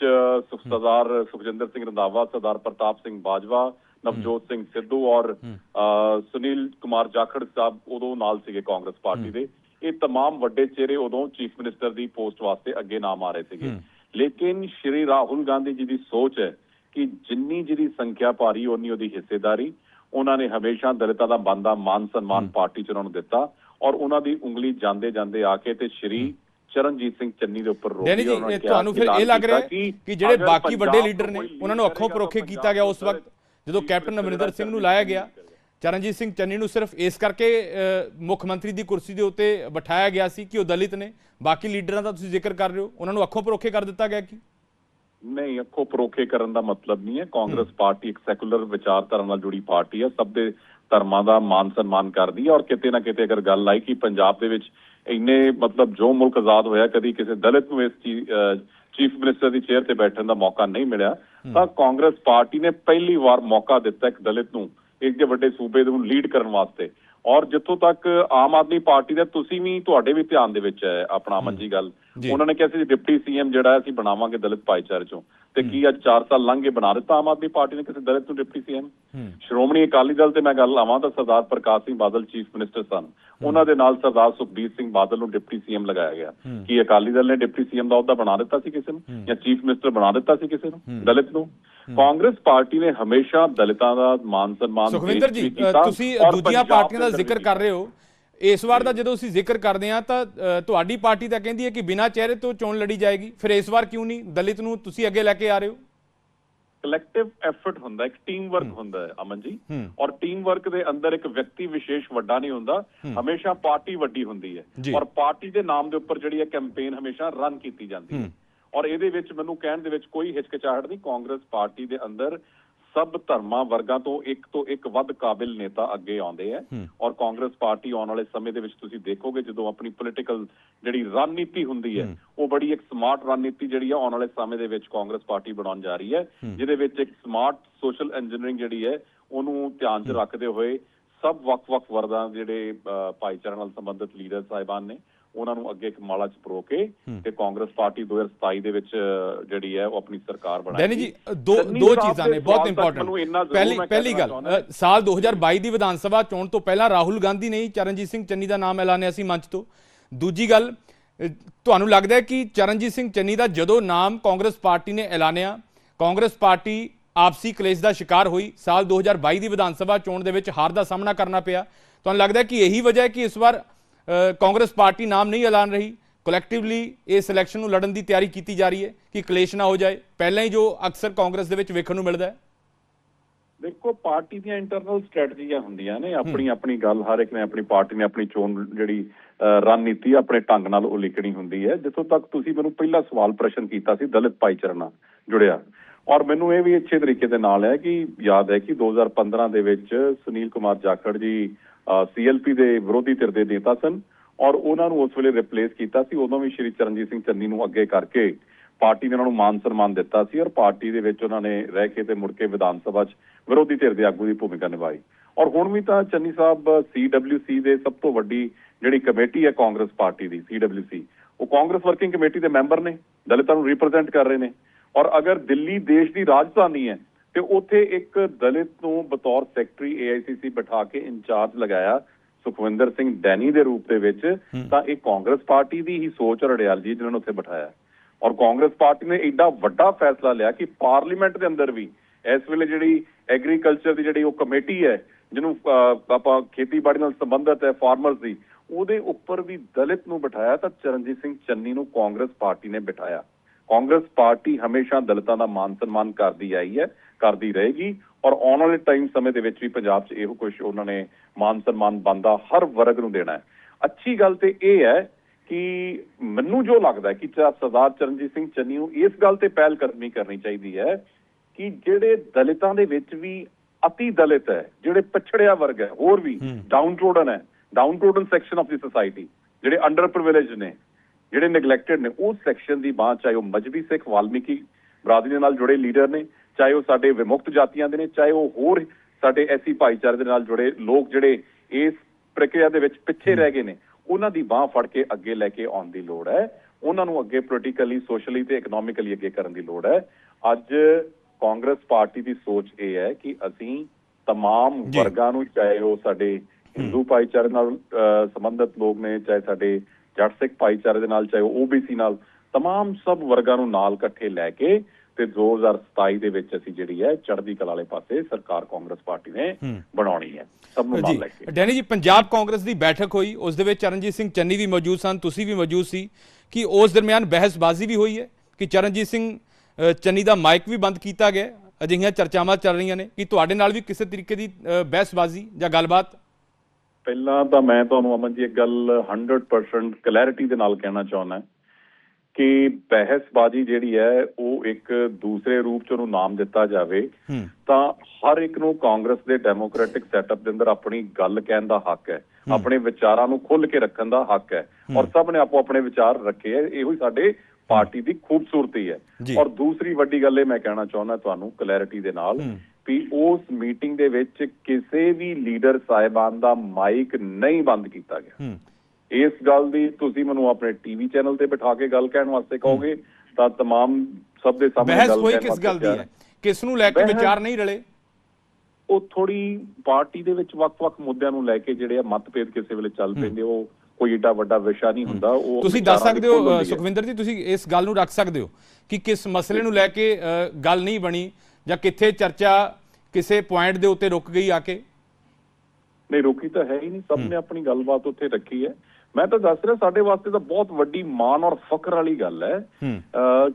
ਸੁਖ- ਸਰਦਾਰ ਸੁਖਜਿੰਦਰ ਸਿੰਘ ਰੰਧਾਵਾ ਸਰਦਾਰ ਪ੍ਰਤਾਪ ਸਿੰਘ ਬਾਜਵਾ ਨਵਜੋਤ ਸਿੰਘ ਸਿੱਧੂ ਔਰ ਅ, ਸੁਨੀਲ ਕੁਮਾਰ ਜਾਖੜ ਸਾਹਿਬ ਉਦੋਂ ਨਾਲ ਸੀਗੇ ਕਾਂਗਰਸ ਪਾਰਟੀ ਦੇ ਇਹ तमाम ਵੱਡੇ ਚਿਹਰੇ ਉਦੋਂ ਚੀਫ ਮਿਨਿਸਟਰ ਦੀ ਪੋਸਟ ਵਾਸਤੇ ਅੱਗੇ ਨਾਮ ਆ ਰਹੇ ਸੀਗੇ ਲੇਕਿਨ ਸ਼੍ਰੀ ਰਾਹੁਲ ਗਾਂਧੀ ਜੀ ਦੀ ਸੋਚ ਹੈ ਕਿ ਜਿੰਨੀ ਜਿਹਦੀ ਸੰਖਿਆ ਭਾਰੀ ਉਨੀ ਉਹਦੀ ਹਿੱਸੇਦਾਰੀ। ਉਹਨਾਂ ਨੇ ਹਮੇਸ਼ਾ ਦਲਿਤਾਂ ਦਾ ਬੰਦਾ ਮਾਨ ਸਨਮਾਨ ਪਾਰਟੀ ਚ ਉਹਨਾਂ ਨੂੰ ਦਿੱਤਾ ਔਰ ਉਹਨਾਂ ਦੀ ਉਂਗਲੀ ਜਾਂਦੇ ਜਾਂਦੇ ਆ ਕੇ ਤੇ ਸ਼੍ਰੀ ਚਰਨਜੀਤ ਸਿੰਘ ਚੰਨੀ ਦੇ ਉੱਪਰ ਰੋਕੀ ਉਹਨਾਂ ਨੇ ਤੁਹਾਨੂੰ ਫਿਰ ਇਹ ਲੱਗ ਰਿਹਾ ਕਿ ਜਿਹੜੇ ਬਾਕੀ ਵੱਡੇ ਲੀਡਰ ਨੇ ਉਹਨਾਂ ਨੂੰ ਅੱਖੋਂ ਪਰੋਖੇ ਕੀਤਾ ਗਿਆ ਉਸ ਵਕਤ ਜਦੋਂ ਕੈਪਟਨ ਅਮਰਿੰਦਰ ਸਿੰਘ ਨੂੰ ਲਾਇਆ ਗਿਆ ਚਰਨਜੀਤ ਸਿੰਘ ਚੰਨੀ ਨੂੰ ਸਿਰਫ ਇਸ ਕਰਕੇ ਮੁੱਖ ਮੰਤਰੀ ਦੀ ਕੁਰਸੀ ਦੇ ਉੱਤੇ ਬਿਠਾਇਆ ਗਿਆ ਸੀ ਕਿ ਉਹ ਦਲਿਤ ਨੇ ਬਾਕੀ ਲੀਡਰਾਂ ਦਾ ਤੁਸੀਂ ਜ਼ਿਕਰ ਕਰ ਰਹੇ ਹੋ ਉਹਨਾਂ ਨੂੰ ਅੱਖੋਂ ਪਰੋਖੇ ਕਰ ਦਿੱਤਾ ਗਿਆ ਕਿ? ਨਹੀਂ ਅੱਖੋਂ ਪਰੋਖੇ ਕਰਨ ਦਾ ਮਤਲਬ ਨਹੀਂ ਹੈ। ਕਾਂਗਰਸ ਪਾਰਟੀ ਇੱਕ ਸੈਕੂਲਰ ਵਿਚਾਰਧਾਰਾ ਨਾਲ ਜੁੜੀ ਪਾਰਟੀ ਹੈ। ਸਭ ਦੇ ਧਰਮਾਂ ਦਾ ਮਾਨ ਸਨਮਾਨ ਕਰਦੀ ਹੈ। ਔਰ ਕਿਤੇ ਨਾ ਕਿਤੇ ਅਗਰ ਗੱਲ ਆਈ ਕਿ ਪੰਜਾਬ ਦੇ ਵਿੱਚ ਇੰਨੇ ਮਤਲਬ ਜੋ ਮੁਲਕ ਆਜ਼ਾਦ ਹੋਇਆ ਕਦੀ ਕਿਸੇ ਦਲਿਤ ਨੂੰ ਇਸ ਚੀਫ ਮਿਨਿਸਟਰ ਦੀ ਚੇਅਰ ਤੇ ਬੈਠਣ ਦਾ ਮੌਕਾ ਨਹੀਂ ਮਿਲਿਆ ਤਾਂ ਕਾਂਗਰਸ ਪਾਰਟੀ ਨੇ ਪਹਿਲੀ ਵਾਰ ਮੌਕਾ ਦਿੱਤਾ ਇੱਕ ਦਲਿਤ ਨੂੰ ਇੱਕ ਦੇ ਵੱਡੇ ਸੂਬੇ ਨੂੰ ਲੀਡ ਕਰਨ ਵਾਸਤੇ। ਔਰ ਜਿੱਥੋਂ ਤੱਕ ਆਮ ਆਦਮੀ ਪਾਰਟੀ ਦਾ ਤੁਸੀਂ ਵੀ ਤੁਹਾਡੇ ਵੀ ਧਿਆਨ ਦੇ ਵਿੱਚ ਹੈ ਆਪਣਾ ਅਮਨ ਜੀ ਗੱਲ। ਉਹਨਾਂ ਨੇ ਕਿਹਾ ਸੀ ਡਿਪਟੀ ਸੀਐਮ ਜਿਹੜਾ ਅਸੀਂ ਬਣਾਵਾਂਗੇ ਦਲਿਤ ਭਾਈਚਾਰੇ ਚੋਂ। ਤੇ ਕੀ ਅੱਜ 4 ਸਾਲ ਲੰਘ ਬਣਾ ਦਿੱਤਾ ਆਮ ਆਦਮੀ ਪਾਰਟੀ ਨੇ ਕਿਸੇ ਦਲਿਤ ਨੂੰ ਡਿਪਟੀ ਸੀਐਮ? ਸ਼੍ਰੋਮਣੀ ਅਕਾਲੀ ਦਲ ਤੇ ਮੈਂ ਗੱਲ ਆਵਾਂ ਤਾਂ ਸਰਦਾਰ ਪ੍ਰਕਾਸ਼ ਸਿੰਘ ਬਾਦਲ ਚੀਫ ਮਿਨਿਸਟਰ ਸਨ। ਉਹਨਾਂ ਦੇ ਨਾਲ ਸਰਦਾਰ ਸੁਖਬੀਰ ਸਿੰਘ ਬਾਦਲ ਨੂੰ ਡਿਪਟੀ ਸੀਐਮ ਲਗਾਇਆ ਗਿਆ। ਕੀ ਅਕਾਲੀ ਦਲ ਨੇ ਡਿਪਟੀ ਸੀਐਮ ਦਾ ਅਹੁਦਾ ਬਣਾ ਦਿੱਤਾ ਸੀ ਕਿਸੇ ਨੂੰ? ਜਾਂ ਚੀਫ ਮਿਨਿਸਟਰ ਬਣਾ ਦਿੱਤਾ ਸੀ ਕਿਸੇ ਨੂੰ? ਦਲਿਤ ਨੂੰ? ਕਾਂਗਰਸ ਪਾਰਟੀ ਨੇ ਹਮੇਸ਼ਾ ਦਲਿਤਾਂ ਦਾ ਮਾਨ ਸਨਮਾਨ ਸੁਖਵਿੰਦਰ ਜੀ ਤੁਸੀਂ ਦੂਜੀਆਂ ਪਾਰਟੀਆਂ ਦਾ ਜ਼ਿਕਰ ਕਰ ਰਹੇ ਹੋ। ਇਸ ਵਾਰ ਦਾ ਜਦੋਂ ਅਸੀਂ ਜ਼ਿਕਰ ਕਰਦੇ ਹਾਂ ਤਾਂ ਤੁਹਾਡੀ ਪਾਰਟੀ ਤਾਂ ਕਹਿੰਦੀ ਹੈ ਕਿ ਬਿਨਾਂ ਚਿਹਰੇ ਤੋਂ ਚੋਣ ਲੜੀ ਜਾਏਗੀ। ਫਿਰ ਇਸ ਵਾਰ ਕਿਉਂ ਨਹੀਂ? ਦਲਿਤ ਨੂੰ ਤੁਸੀਂ ਅੱਗੇ ਲੈ ਕੇ ਆ ਰਹੇ ਹੋ? ਕਲੈਕਟਿਵ ਐਫਰਟ ਹੁੰਦਾ ਇੱਕ ਟੀਮ ਵਰਕ ਹੁੰਦਾ ਹੈ ਅਮਨ ਜੀ। ਔਰ ਟੀਮ ਵਰਕ ਦੇ ਅੰਦਰ ਇੱਕ ਵਿਅਕਤੀ ਵਿਸ਼ੇਸ਼ ਵੱਡਾ ਨਹੀਂ ਹੁੰਦਾ ਹਮੇਸ਼ਾ ਪਾਰਟੀ ਵੱਡੀ ਹੁੰਦੀ। ਹੈ। ਔਰ ਪਾਰਟੀ ਦੇ ਨਾਮ ਦੇ ਉੱਪਰ ਜਿਹੜੀ ਹੈ ਕੈਂਪੇਨ ਹਮੇਸ਼ਾ ਰਨ ਕੀਤੀ ਜਾਂਦੀ ਹੈ। ਔਰ ਇਹਦੇ ਵਿੱਚ ਮੈਨੂੰ ਕਹਿਣ ਦੇ ਵਿੱਚ ਕੋਈ ਹਿਚਕਿਚਾਹਟ ਨਹੀਂ ਕਾਂਗਰਸ ਪਾਰਟੀ ਦੇ ਅੰਦਰ ਸਭ ਧਰਮਾਂ ਵਰਗਾਂ ਤੋਂ ਇੱਕ ਤੋਂ ਇੱਕ ਵੱਧ ਕਾਬਿਲ ਨੇਤਾ ਅੱਗੇ ਆਉਂਦੇ ਆ। ਔਰ ਕਾਂਗਰਸ ਪਾਰਟੀ ਆਉਣ ਵਾਲੇ ਸਮੇਂ ਦੇ ਵਿੱਚ ਤੁਸੀਂ ਦੇਖੋਗੇ ਜਦੋਂ ਆਪਣੀ ਪੋਲੀਟੀਕਲ ਜਿਹੜੀ ਰਣਨੀਤੀ ਹੁੰਦੀ ਹੈ ਉਹ ਬੜੀ ਇੱਕ ਸਮਾਰਟ ਰਣਨੀਤੀ ਜਿਹੜੀ ਹੈ ਆਉਣ ਵਾਲੇ ਸਮੇਂ ਦੇ ਵਿੱਚ ਕਾਂਗਰਸ ਪਾਰਟੀ ਬਣਾਉਣ ਜਾ ਰਹੀ ਹੈ। ਜਿਹਦੇ ਵਿੱਚ ਇੱਕ ਸਮਾਰਟ ਸੋਸ਼ਲ ਇੰਜੀਨੀਅਰਿੰਗ ਜਿਹੜੀ ਹੈ ਉਹਨੂੰ ਧਿਆਨ 'ਚ ਰੱਖਦੇ ਹੋਏ ਸਭ ਵੱਖ-ਵੱਖ ਵਰਦਾਂ ਜਿਹੜੇ ਭਾਈਚਾਰੇ ਨਾਲ ਸੰਬੰਧਿਤ ਲੀਡਰ ਸਾਹਿਬਾਨ ਨੇ ਉਹਨਾਂ ਨੂੰ ਅੱਗੇ ਇੱਕ ਮਾਲਾ 'ਚ ਪਰੋ ਕੇ ਤੇ ਕਾਂਗਰਸ ਪਾਰਟੀ 2027 ਦੇ ਵਿੱਚ ਜਿਹੜੀ ਹੈ ਉਹ ਆਪਣੀ ਸਰਕਾਰ ਬਣਾਏਗੀ ਡੈਨੀ ਜੀ ਦੋ ਦੋ ਚੀਜ਼ਾਂ ਨੇ ਬਹੁਤ ਇੰਪੋਰਟੈਂਟ ਪਹਿਲੀ ਪਹਿਲੀ ਗੱਲ ਸਾਲ 2022 ਦੀ ਵਿਧਾਨ ਸਭਾ ਚੋਣ ਤੋਂ ਪਹਿਲਾਂ ਰਾਹੁਲ ਗਾਂਧੀ ਨੇ ਚਰਨਜੀਤ ਸਿੰਘ ਚੰਨੀ ਦਾ ਨਾਮ ਐਲਾਨਿਆ ਸੀ ਮੰਚ ਤੋਂ। ਦੂਜੀ ਗੱਲ ਤੁਹਾਨੂੰ ਲੱਗਦਾ ਹੈ ਕਿ ਚਰਨਜੀਤ ਸਿੰਘ ਚੰਨੀ ਦਾ ਜਦੋਂ ਨਾਮ ਕਾਂਗਰਸ ਪਾਰਟੀ ਨੇ ਐਲਾਨਿਆ ਕਾਂਗਰਸ ਪਾਰਟੀ ਆਪਸੀ ਕਲੇਸ਼ ਦਾ ਸ਼ਿਕਾਰ ਹੋਈ ਸਾਲ 2022 ਦੀ ਵਿਧਾਨ ਸਭਾ ਚੋਣ ਦੇ ਵਿੱਚ ਹਾਰ ਦਾ ਸਾਹਮਣਾ ਕਰਨਾ ਪਿਆ। ਤੁਹਾਨੂੰ ਲੱਗਦਾ ਹੈ ਕਿ ਇਹੀ ਵਜ੍ਹਾ ਹੈ ਕਿ ਇਸ ਵਾਰ ਕਾਂਗਰਸ ਪਾਰਟੀ ਨਾਮ ਨਹੀਂ ਐਲਾਨ ਰਹੀ। ਕਲੈਕਟਿਵਲੀ ਇਸ ਇਲੈਕਸ਼ਨ ਨੂੰ ਲੜਨ ਦੀ ਤਿਆਰੀ ਕੀਤੀ ਜਾ ਰਹੀ ਹੈ ਕਿ ਕਲੇਸ਼ ਨਾ ਹੋ ਜਾਏ। ਪਹਿਲਾਂ ਹੀ ਜੋ ਅਕਸਰ ਕਾਂਗਰਸ ਦੇ ਵਿੱਚ ਵੇਖਣ ਨੂੰ ਮਿਲਦਾ ਹੈ। ਦੇਖੋ ਪਾਰਟੀ ਦੀਆਂ ਇੰਟਰਨਲ ਸਟ੍ਰੈਟਜੀਆਂ ਹੁੰਦੀਆਂ ਨੇ। ਆਪਣੀ ਆਪਣੀ ਗੱਲ ਹਰ ਇੱਕ ਨੇ ਆਪਣੀ ਪਾਰਟੀ ਨੇ ਆਪਣੀ ਚੋਣ ਜਿਹੜੀ ਰਣਨੀਤੀ ਆਪਣੇ ਢੰਗ ਨਾਲ ਉਲੀਕਣੀ ਹੁੰਦੀ ਹੈ। ਜਿੱਥੋਂ ਤੱਕ ਤੁਸੀਂ ਮੈਨੂੰ ਪਹਿਲਾ ਸਵਾਲ ਪ੍ਰਸ਼ਨ ਕੀਤਾ ਸੀ ਦਲਿਤ ਭਾਈਚਾਰੇ ਨਾਲ ਜੁੜਿਆ। ਔਰ ਮੈਨੂੰ ਇਹ ਵੀ ਅੱਛੇ ਤਰੀਕੇ ਦੇ ਨਾਲ ਹੈ ਕਿ ਯਾਦ ਹੈ ਕਿ 2015 ਦੇ ਵਿੱਚ ਸੁਨੀਲ ਕੁਮਾਰ ਜਾਖੜ ਜੀ ਸੀਐਲਪੀ ਦੇ ਵਿਰੋਧੀ ਧਿਰ ਦੇ ਨੇਤਾ ਸਨ ਔਰ ਉਹਨਾਂ ਨੂੰ ਉਸ ਵੇਲੇ ਰਿਪਲੇਸ ਕੀਤਾ ਸੀ। ਉਦੋਂ ਵੀ ਸ਼੍ਰੀ ਚਰਨਜੀਤ ਸਿੰਘ ਚੰਨੀ ਨੂੰ ਅੱਗੇ ਕਰਕੇ ਪਾਰਟੀ ਨੇ ਉਹਨਾਂ ਨੂੰ ਮਾਨ ਸਨਮਾਨ ਦਿੱਤਾ ਸੀ ਔਰ ਪਾਰਟੀ ਦੇ ਵਿੱਚ ਉਹਨਾਂ ਨੇ ਰਹਿ ਕੇ ਤੇ ਮੁੜ ਕੇ ਵਿਧਾਨ ਸਭਾ 'ਚ ਵਿਰੋਧੀ ਧਿਰ ਦੇ ਆਗੂ ਦੀ ਭੂਮਿਕਾ ਨਿਭਾਈ। ਔਰ ਹੁਣ ਵੀ ਤਾਂ ਚੰਨੀ ਸਾਹਿਬ ਸੀਡਬਲਯੂਸੀ ਦੇ ਸਭ ਤੋਂ ਵੱਡੀ ਜਿਹੜੀ ਕਮੇਟੀ ਹੈ ਕਾਂਗਰਸ ਪਾਰਟੀ ਦੀ ਸੀਡਬਲਯੂਸੀ ਉਹ ਕਾਂਗਰਸ ਵਰਕਿੰਗ ਕਮੇਟੀ ਦੇ ਮੈਂਬਰ ਨੇ, ਦਲਿਤਾਂ ਨੂੰ ਰਿਪਰੈਜ਼ੈਂਟ ਕਰ ਰਹੇ ਨੇ। ਔਰ ਅਗਰ ਦਿੱਲੀ ਦੇਸ਼ ਦੀ ਰਾਜਧਾਨੀ ਹੈ ਤੇ ਉੱਥੇ ਇੱਕ ਦਲਿਤ ਨੂੰ ਬਤੌਰ ਸੈਕਟਰੀ ਏਆਈਸੀਸੀ ਬਿਠਾ ਕੇ ਇੰਚਾਰਜ ਲਗਾਇਆ ਸੁਖਵਿੰਦਰ ਸਿੰਘ ਡੈਨੀ ਦੇ ਰੂਪ ਦੇ ਵਿੱਚ ਤਾਂ ਇਹ ਕਾਂਗਰਸ ਪਾਰਟੀ ਦੀ ਹੀ ਸੋਚ ਔਰ ਅੜਿਆਲਜੀ ਜਿਹਨਾਂ ਨੂੰ ਉੱਥੇ ਬਿਠਾਇਆ। ਔਰ ਕਾਂਗਰਸ ਪਾਰਟੀ ਨੇ ਐਡਾ ਵੱਡਾ ਫੈਸਲਾ ਲਿਆ ਕਿ ਪਾਰਲੀਮੈਂਟ ਦੇ ਅੰਦਰ ਵੀ ਇਸ ਵੇਲੇ ਜਿਹੜੀ ਐਗਰੀਕਲਚਰ ਦੀ ਜਿਹੜੀ ਉਹ ਕਮੇਟੀ ਹੈ ਜਿਹਨੂੰ ਆਪਾਂ ਖੇਤੀਬਾੜੀ ਨਾਲ ਸੰਬੰਧਿਤ ਹੈ ਫਾਰਮਰਸ ਦੀ ਉਹਦੇ ਉੱਪਰ ਵੀ ਦਲਿਤ ਨੂੰ ਬਿਠਾਇਆ ਤਾਂ ਚਰਨਜੀਤ ਸਿੰਘ ਚੰਨੀ ਨੂੰ ਕਾਂਗਰਸ ਪਾਰਟੀ ਨੇ ਬਿਠਾਇਆ। ਕਾਂਗਰਸ ਪਾਰਟੀ ਹਮੇਸ਼ਾ ਦਲਿਤਾਂ ਦਾ ਮਾਨ ਸਨਮਾਨ ਕਰਦੀ ਆਈ ਹੈ। ਕਰਦੀ ਰਹੇਗੀ ਔਰ ਆਉਣ ਵਾਲੇ ਟਾਈਮ ਸਮੇਂ ਦੇ ਵਿੱਚ ਵੀ ਪੰਜਾਬ 'ਚ ਇਹੋ ਕੁਝ ਉਹਨਾਂ ਨੇ ਮਾਨ ਸਨਮਾਨ ਬੰਦਾ ਹਰ ਵਰਗ ਨੂੰ ਦੇਣਾ ਹੈ। ਅੱਛੀ ਗੱਲ ਤੇ ਇਹ ਹੈ ਕਿ ਮੈਨੂੰ ਜੋ ਲੱਗਦਾ ਹੈ ਕਿ ਸਰਦਾਰ ਚਰਨਜੀਤ ਸਿੰਘ ਚੰਨੀ ਨੂੰ ਇਸ ਗੱਲ ਤੇ ਪਹਿਲ ਕਰਨੀ ਕਰਨੀ ਚਾਹੀਦੀ ਹੈ ਕਿ ਜਿਹੜੇ ਦਲਿਤਾਂ ਦੇ ਵਿੱਚ ਵੀ ਅਤੀ ਦਲਿਤ ਹੈ ਜਿਹੜੇ ਪਛੜਿਆ ਵਰਗ ਹੈ ਹੋਰ ਵੀ ਡਾਊਨ ਟ੍ਰੋਡਨ ਹੈ downtrodden section of the society ਜਿਹੜੇ ਅੰਡਰ ਪ੍ਰਿਵਿਲੇਜ ਨੇ ਜਿਹੜੇ ਨੈਗਲੈਕਟਡ ਨੇ ਉਸ ਸੈਕਸ਼ਨ ਦੀ ਬਾਹ ਚਾਹੇ ਉਹ ਮਜਬੀ ਸਿੱਖ ਵਾਲਮੀਕੀ ਬਰਾਦਰੀ ਨਾਲ ਜੁੜੇ ਲੀਡਰ ਨੇ ਚਾਹੇ ਉਹ ਸਾਡੇ ਵਿਮੁਕਤ ਜਾਤੀਆਂ ਦੇ ਨੇ ਚਾਹੇ ਉਹ ਹੋਰ ਸਾਡੇ ਐਸੀ ਭਾਈਚਾਰੇ ਦੇ ਨਾਲ ਜੁੜੇ ਲੋਕ ਜਿਹੜੇ ਇਸ ਪ੍ਰਕਿਰਿਆ ਦੇ ਵਿੱਚ ਪਿੱਛੇ ਰਹਿ ਗਏ ਨੇ ਉਹਨਾਂ ਦੀ ਬਾਹ ਫੜ ਕੇ ਅੱਗੇ ਲੈ ਕੇ ਆਉਣ ਦੀ ਲੋੜ ਹੈ ਉਹਨਾਂ ਨੂੰ ਅੱਗੇ ਪੋਲੀਟੀਕਲੀ ਸੋਸ਼ਲੀ ਤੇ ਇਕਨੋਮਿਕਲੀ ਅੱਗੇ ਕਰਨ ਦੀ ਲੋੜ ਹੈ ਅੱਜ ਕਾਂਗਰਸ ਪਾਰਟੀ ਦੀ ਸੋਚ ਇਹ ਹੈ ਕਿ ਅਸੀਂ तमाम ਜੀ। ਵਰਗਾਂ ਨੂੰ ਚਾਹੇ ਉਹ ਸਾਡੇ ਹਿੰਦੂ ਭਾਈਚਾਰੇ ਨਾਲ ਅਹ, ਸੰਬੰਧਿਤ ਲੋਕ ਨੇ ਚਾਹੇ ਸਾਡੇ ਜੱਟ ਸਿੱਖ ਭਾਈਚਾਰੇ ਦੇ ਨਾਲ ਚਾਹੇ ਉਹ ਓਬੀਸੀ ਨਾਲ तमाम ਸਭ ਵਰਗਾਂ ਨੂੰ ਨਾਲ ਇਕੱਠੇ ਲੈ ਕੇ ਤੇ 2027 ਦੇ ਵਿੱਚ ਅਸੀਂ ਜਿਹੜੀ ਹੈ ਚੜ੍ਹਦੀ ਕਲਾ ਵਾਲੇ ਪਾਸੇ ਸਰਕਾਰ ਕਾਂਗਰਸ ਪਾਰਟੀ ਨੇ ਬਣਾਉਣੀ ਹੈ ਸਭ ਨੂੰ ਨਾਲ ਲੈ ਕੇ। ਡੈਨੀ ਜੀ ਪੰਜਾਬ ਕਾਂਗਰਸ ਦੀ ਬੈਠਕ ਹੋਈ ਉਸ ਦੇ ਵਿੱਚ ਚਰਨਜੀਤ ਸਿੰਘ ਚੰਨੀ ਵੀ ਮੌਜੂਦ ਸਨ ਤੁਸੀਂ ਵੀ ਮੌਜੂਦ ਸੀ ਕਿ ਉਸ ਦਰਮਿਆਨ ਬਹਿਸਬਾਜ਼ੀ ਵੀ ਹੋਈ ਹੈ ਕਿ ਚਰਨਜੀਤ ਸਿੰਘ ਚੰਨੀ ਦਾ ਮਾਈਕ ਵੀ ਬੰਦ ਕੀਤਾ ਗਿਆ। ਅਜਿਹੀਆਂ ਚਰਚਾਵਾਂ ਚੱਲ ਰਹੀਆਂ ਨੇ ਕਿ ਤੁਹਾਡੇ ਨਾਲ ਵੀ ਕਿਸੇ ਤਰੀਕੇ ਦੀ ਬਹਿਸਬਾਜ਼ੀ ਜਾਂ ਗੱਲਬਾਤ? ਪਹਿਲਾਂ ਤਾਂ ਮੈਂ ਤੁਹਾਨੂੰ ਅਮਨ ਜੀ ਇੱਕ ਗੱਲ 100% ਕਲੈਰਿਟੀ ਦੇ ਨਾਲ ਕਹਿਣਾ ਚਾਹੁੰਦਾ ਕਿ ਬਹਿਸਬਾਜ਼ੀ ਜਿਹੜੀ ਹੈ ਉਹ ਇੱਕ ਦੂਸਰੇ ਰੂਪ ਚ ਉਹਨੂੰ ਨਾਮ ਦਿੱਤਾ ਜਾਵੇ ਤਾਂ ਹਰ ਇੱਕ ਨੂੰ ਕਾਂਗਰਸ ਦੇ ਡੈਮੋਕ੍ਰੈਟਿਕ ਸੈਟਅਪ ਦੇ ਅੰਦਰ ਆਪਣੀ ਗੱਲ ਕਹਿਣ ਦਾ ਹੱਕ ਹੈ ਆਪਣੇ ਵਿਚਾਰਾਂ ਨੂੰ ਖੁੱਲ੍ਹ ਕੇ ਰੱਖਣ ਦਾ ਹੱਕ ਹੈ ਔਰ ਸਭ ਨੇ ਆਪੋ ਆਪਣੇ ਵਿਚਾਰ ਰੱਖੇ ਹੈ ਇਹੋ ਹੀ ਸਾਡੇ ਪਾਰਟੀ ਦੀ ਖੂਬਸੂਰਤੀ ਹੈ। ਔਰ ਦੂਸਰੀ ਵੱਡੀ ਗੱਲ ਇਹ ਮੈਂ ਕਹਿਣਾ ਚਾਹੁੰਦਾ ਤੁਹਾਨੂੰ ਕਲੈਰਿਟੀ ਦੇ ਨਾਲ ਵੀ ਉਸ ਮੀਟਿੰਗ ਦੇ ਵਿੱਚ ਕਿਸੇ ਵੀ ਲੀਡਰ ਸਾਹਿਬਾਨ ਦਾ ਮਾਈਕ ਨਹੀਂ ਬੰਦ ਕੀਤਾ ਗਿਆ। ਇਸ ਗੱਲ ਦੀ ਤੁਸੀਂ ਮੈਨੂੰ ਆਪਣੇ ਟੀਵੀ ਚੈਨਲ ਤੇ ਬਿਠਾ ਕੇ ਗੱਲ ਕਹਿਣ ਵਾਸਤੇ ਕਹੋਗੇ ਤਾਂ तमाम ਸਭ ਦੇ ਸਾਹਮਣੇ ਬਹਿਸ ਗੱਲ ਹੋਈ ਕਹਿਣ ਕਿਸ ਵਾਸਤੇ ਗੱਲ ਦੀ ਤਿਆਰ ਹੈ ਕਿਸ ਨੂੰ ਲੈ ਕੇ ਬਹਿਸ- ਵਿਚਾਰ ਨਹੀਂ ਰਲੇ ਉਹ ਥੋੜੀ ਪਾਰਟੀ ਦੇ ਵਿੱਚ ਵੱਖ-ਵੱਖ ਮੁੱਦਿਆਂ ਨੂੰ ਲੈ ਕੇ ਜਿਹੜੇ ਆ ਮਤਭੇਦ ਕਿਸੇ ਵੇਲੇ ਚੱਲ ਪੈਂਦੇ ਉਹ ਕੋਈ ਏਡਾ ਵੱਡਾ ਵਿਸ਼ਾ ਨਹੀਂ ਹੁੰਦਾ ਉਹ ਤੁਸੀਂ ਦੱਸ ਵਿਚਾਰਾਂ ਦੀ ਸਕਦੇ ਹੋ ਖੁੱਲ੍ਹ ਅ, ਹੁੰਦੀ ਹੈ। ਸੁਖਵਿੰਦਰ ਜੀ ਤੁਸੀਂ ਇਸ ਗੱਲ ਨੂੰ ਰੱਖ ਸਕਦੇ ਹੋ ਕਿ ਕਿਸ ਮਸਲੇ ਨੂੰ ਲੈ ਕੇ ਅ, ਗੱਲ ਨਹੀਂ ਬਣੀ ਜਾਂ ਕਿੱਥੇ ਚਰਚਾ ਕਿਸੇ ਪੁਆਇੰਟ ਦੇ ਉੱਤੇ ਰੁਕ ਗਈ ਆ ਕੇ ਨਹੀਂ ਰੋਕੀ ਤਾਂ ਹੈ ਹੀ ਨਹੀਂ ਸਭ ਨੇ ਆਪਣੀ ਗੱਲਬਾਤ ਉੱਥੇ ਰੱਖੀ ਹੈ ਮੈਂ ਤਾਂ ਦੱਸ ਰਿਹਾ ਸਾਡੇ ਵਾਸਤੇ ਤਾਂ ਬਹੁਤ ਵੱਡੀ ਮਾਣ ਔਰ ਫਖਰ ਵਾਲੀ ਗੱਲ ਹੈ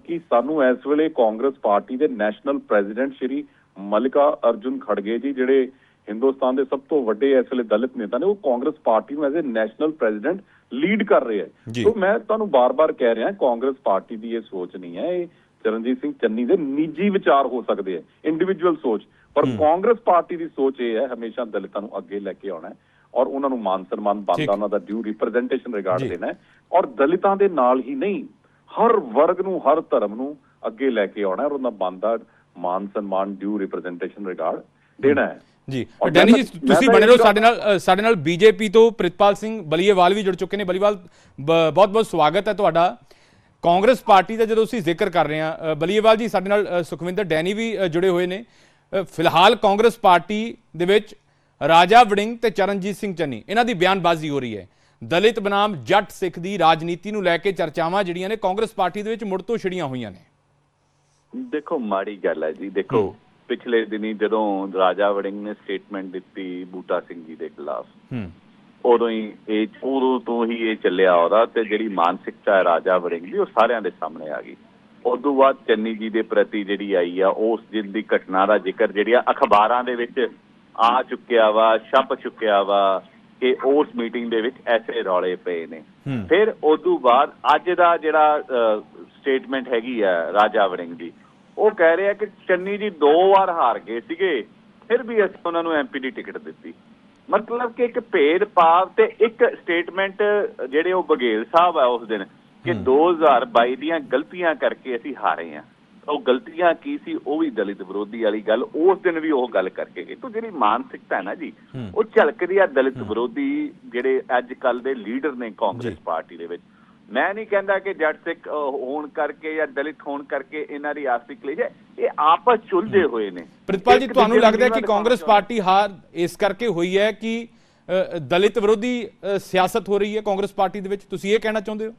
ਕਿ ਸਾਨੂੰ ਇਸ ਵੇਲੇ ਕਾਂਗਰਸ ਪਾਰਟੀ ਦੇ ਨੈਸ਼ਨਲ ਪ੍ਰੈਜ਼ੀਡੈਂਟ ਸ਼੍ਰੀ ਮਲਿਕਾ ਅਰਜੁਨ ਖੜਗੇ ਜੀ ਜਿਹੜੇ ਹਿੰਦੁਸਤਾਨ ਦੇ ਸਭ ਤੋਂ ਵੱਡੇ ਇਸ ਵੇਲੇ ਦਲਿਤ ਨੇਤਾ ਨੇ ਉਹ ਕਾਂਗਰਸ ਪਾਰਟੀ ਨੂੰ as a national president lead ਕਰ ਰਹੇ। ਹੈ। ਸੋ ਮੈਂ ਤੁਹਾਨੂੰ ਬਾਰ-ਬਾਰ ਕਹਿ ਰਿਹਾ ਕਾਂਗਰਸ ਪਾਰਟੀ ਦੀ ਇਹ ਸੋਚ ਨਹੀਂ ਹੈ ਇਹ ਚਰਨਜੀਤ ਸਿੰਘ ਚੰਨੀ ਦੇ ਨਿੱਜੀ ਵਿਚਾਰ ਹੋ ਸਕਦੇ ਹੈ ਇੰਡੀਵਿਜੂਅਲ ਸੋਚ। ਪਰ ਕਾਂਗਰਸ ਪਾਰਟੀ ਦੀ ਸੋਚ ਇਹ ਹੈ ਹਮੇਸ਼ਾ ਦਲਿਤਾਂ ਨੂੰ ਅੱਗੇ ਲੈ ਕੇ ਆਉਣਾ ਹੈ। ਔਰ ਉਹਨਾਂ ਨੂੰ ਮਾਨ ਸਨਮਾਨ। ਬਣਦਾ ਉਹਨਾਂ ਦਾ ਡਿਊ ਰਿਪਰੈਜ਼ੈਂਟੇਸ਼ਨ ਰਿਗਾਰਡ। ਦੇਣਾ ਹੈ। ਔਰ ਦਲਿਤਾਂ ਦੇ ਨਾਲ ਹੀ ਨਹੀਂ ਹਰ ਵਰਗ ਨੂੰ ਹਰ ਧਰਮ ਨੂੰ ਅੱਗੇ ਲੈ ਕੇ ਆਉਣਾ ਔਰ ਉਹਨਾਂ ਬੰਦਾ ਮਾਨ ਸਨਮਾਨ ਡਿਊ ਰਿਪਰੈਜ਼ੈਂਟੇਸ਼ਨ ਰਿਗਾਰਡ ਦੇਣਾ ਹੈ। ਜੀ। ਡੈਨੀ ਜੀ ਤੁਸੀਂ ਬਣੇ ਰਹੋ ਸਾਡੇ ਨਾਲ ਸਾਡੇ ਨਾਲ ਬੀਜੇਪੀ ਤੋਂ ਪ੍ਰਿਤਪਾਲ ਸਿੰਘ ਬਲੀਏਵਾਲ ਵੀ ਜੁੜ ਚੁੱਕੇ ਨੇ। ਬਲੀਵਾਲ ਬਹੁਤ ਬਹੁਤ ਸਵਾਗਤ ਹੈ ਤੁਹਾਡਾ। ਕਾਂਗਰਸ ਪਾਰਟੀ ਦਾ ਜਦੋਂ ਅਸੀਂ ਜ਼ਿਕਰ ਕਰ ਰਹੇ ਹਾਂ ਬਲੀਏਵਾਲ ਜੀ ਸਾਡੇ ਨਾਲ ਸੁਖਵਿੰਦਰ ਡੈਨੀ ਵੀ ਜੁੜੇ ਹੋਏ ਨੇ। ਫਿਲਹਾਲ ਕਾਂਗਰਸ ਪਾਰਟੀ ਦੇ ਵਿੱਚ ਰਾਜਾ ਵੜਿੰਗ ਤੇ ਚਰਨਜੀਤ ਸਿੰਘ ਚੰਨੀ ਇਹਨਾਂ ਦੀ ਬਿਆਨਬਾਜ਼ੀ ਹੋ ਰਹੀ ਹੈ। ਦਲਿਤ ਬਨਾਮ ਜੱਟ ਸਿੱਖ ਦੀ ਰਾਜਨੀਤੀ ਨੂੰ ਲੈ ਕੇ ਚਰਚਾਵਾਂ ਜਿਹੜੀਆਂ ਨੇ ਕਾਂਗਰਸ ਪਾਰਟੀ ਦੇ ਵਿੱਚ ਮੁੜ ਤੋਂ ਛਿੜੀਆਂ ਹੋਈਆਂ ਨੇ। ਦੇਖੋ ਮਾੜੀ ਗੱਲ ਹੈ ਜੀ ਦੇਖੋ। ਪਿਛਲੇ ਦਿਨੀ ਜਦੋਂ ਰਾਜਾ ਵੜਿੰਗ ਨੇ ਸਟੇਟਮੈਂਟ ਦਿੱਤੀ ਬੂਟਾ ਸਿੰਘ ਜੀ ਦੇ ਖਿਲਾਫ ਹੂੰ। ਉਦੋਂ ਹੀ ਇਹ ਉਦੋਂ ਤੋਂ ਹੀ ਇਹ ਚੱਲਿਆ ਉਹਦਾ ਤੇ ਜਿਹੜੀ ਮਾਨਸਿਕਤਾ ਹੈ ਰਾਜਾ ਵੜਿੰਗ ਦੀ ਉਹ ਸਾਰਿਆਂ ਦੇ ਸਾਹਮਣੇ ਆ ਗਈ। ਉਦੋਂ ਬਾਅਦ ਚੰਨੀ ਜੀ ਦੇ ਪ੍ਰਤੀ ਜਿਹੜੀ ਆਈ ਆ ਉਸ ਦਿਨ ਦੀ ਘਟਨਾ ਦਾ ਜ਼ਿਕਰ ਜਿਹੜੀ ਆ ਅਖਬਾਰਾਂ ਦੇ ਵਿੱਚ ਆ ਚੁੱਕਿਆ ਵਾ ਛਪ ਚੁੱਕਿਆ ਵਾ ਕਿ ਉਸ ਮੀਟਿੰਗ ਦੇ ਵਿੱਚ ਐਸੇ ਰੌਲੇ ਪਏ ਨੇ। ਫਿਰ ਉਦੋਂ ਬਾਅਦ ਅੱਜ ਦਾ ਜਿਹੜਾ ਸਟੇਟਮੈਂਟ ਹੈਗੀ ਆ ਰਾਜਾ ਵੜਿੰਗ ਦੀ ਉਹ ਕਹਿ ਰਿਹਾ ਕਿ ਚੰਨੀ ਜੀ ਦੋ ਵਾਰ ਹਾਰ ਗਏ ਸੀਗੇ ਫਿਰ ਵੀ ਅਸੀਂ ਉਹਨਾਂ ਨੂੰ ਐਮਪੀ ਦੀ ਟਿਕਟ ਦਿੱਤੀ। ਮਤਲਬ ਕਿ ਇੱਕ ਭੇਦ ਭਾਵ ਤੇ ਇੱਕ ਸਟੇਟਮੈਂਟ ਜਿਹੜੇ ਉਹ ਬਗੇਲ ਸਾਹਿਬ ਆ ਉਸ ਦਿਨ ਕਿ ਹੂੰ। 2022 ਦੀਆਂ ਗਲਤੀਆਂ ਕਰਕੇ ਅਸੀਂ ਹਾਰੇ ਆ। ਉਹ ਗਲਤੀਆਂ ਕੀ ਸੀ ਉਹ ਵੀ ਦਲਿਤ ਵਿਰੋਧੀ ਵਾਲੀ ਗੱਲ ਉਸ ਦਿਨ ਵੀ ਉਹ ਗੱਲ ਕਰਕੇ ਗਏ। ਤਾਂ ਜਿਹੜੀ ਮਾਨਸਿਕਤਾ ਹੈ ਨਾ ਜੀ। ਉਹ ਝਲਕਦੀ ਆ ਦਲਿਤ ਵਿਰੋਧੀ ਜਿਹੜੇ ਅੱਜ ਕੱਲ ਦੇ ਲੀਡਰ ਨੇ ਕਾਂਗਰਸ। ਪਾਰਟੀ ਦੇ ਵਿੱਚ। ਮੈਂ ਨਹੀਂ ਕਹਿੰਦਾ ਕਿ ਜੱਟ ਸਿੱਖ ਹੋਣ ਕਰਕੇ ਜਾਂ ਦਲਿਤ ਹੋਣ ਕਰਕੇ ਇਹਨਾਂ ਦੀ ਆਪਸੀ ਕਲੇਸ਼ ਹੈ। ਇਹ ਆਪਸ ਚੁਲਝੇ ਹੋਏ ਨੇ। ਪ੍ਰਿਤਪਾਲ ਜੀ ਤੁਹਾਨੂੰ ਲੱਗਦਾ ਕਿ ਕਾਂਗਰਸ ਪਾਰਟੀ ਹਾਰ ਇਸ ਕਰਕੇ ਹੋਈ ਹੈ ਕਿ ਦਲਿਤ ਵਿਰੋਧੀ ਸਿਆਸਤ ਹੋ ਰਹੀ ਹੈ ਕਾਂਗਰਸ ਪਾਰਟੀ ਦੇ ਵਿੱਚ? ਤੁਸੀਂ ਇਹ ਕਹਿਣਾ ਚਾਹੁੰਦੇ ਹੋ?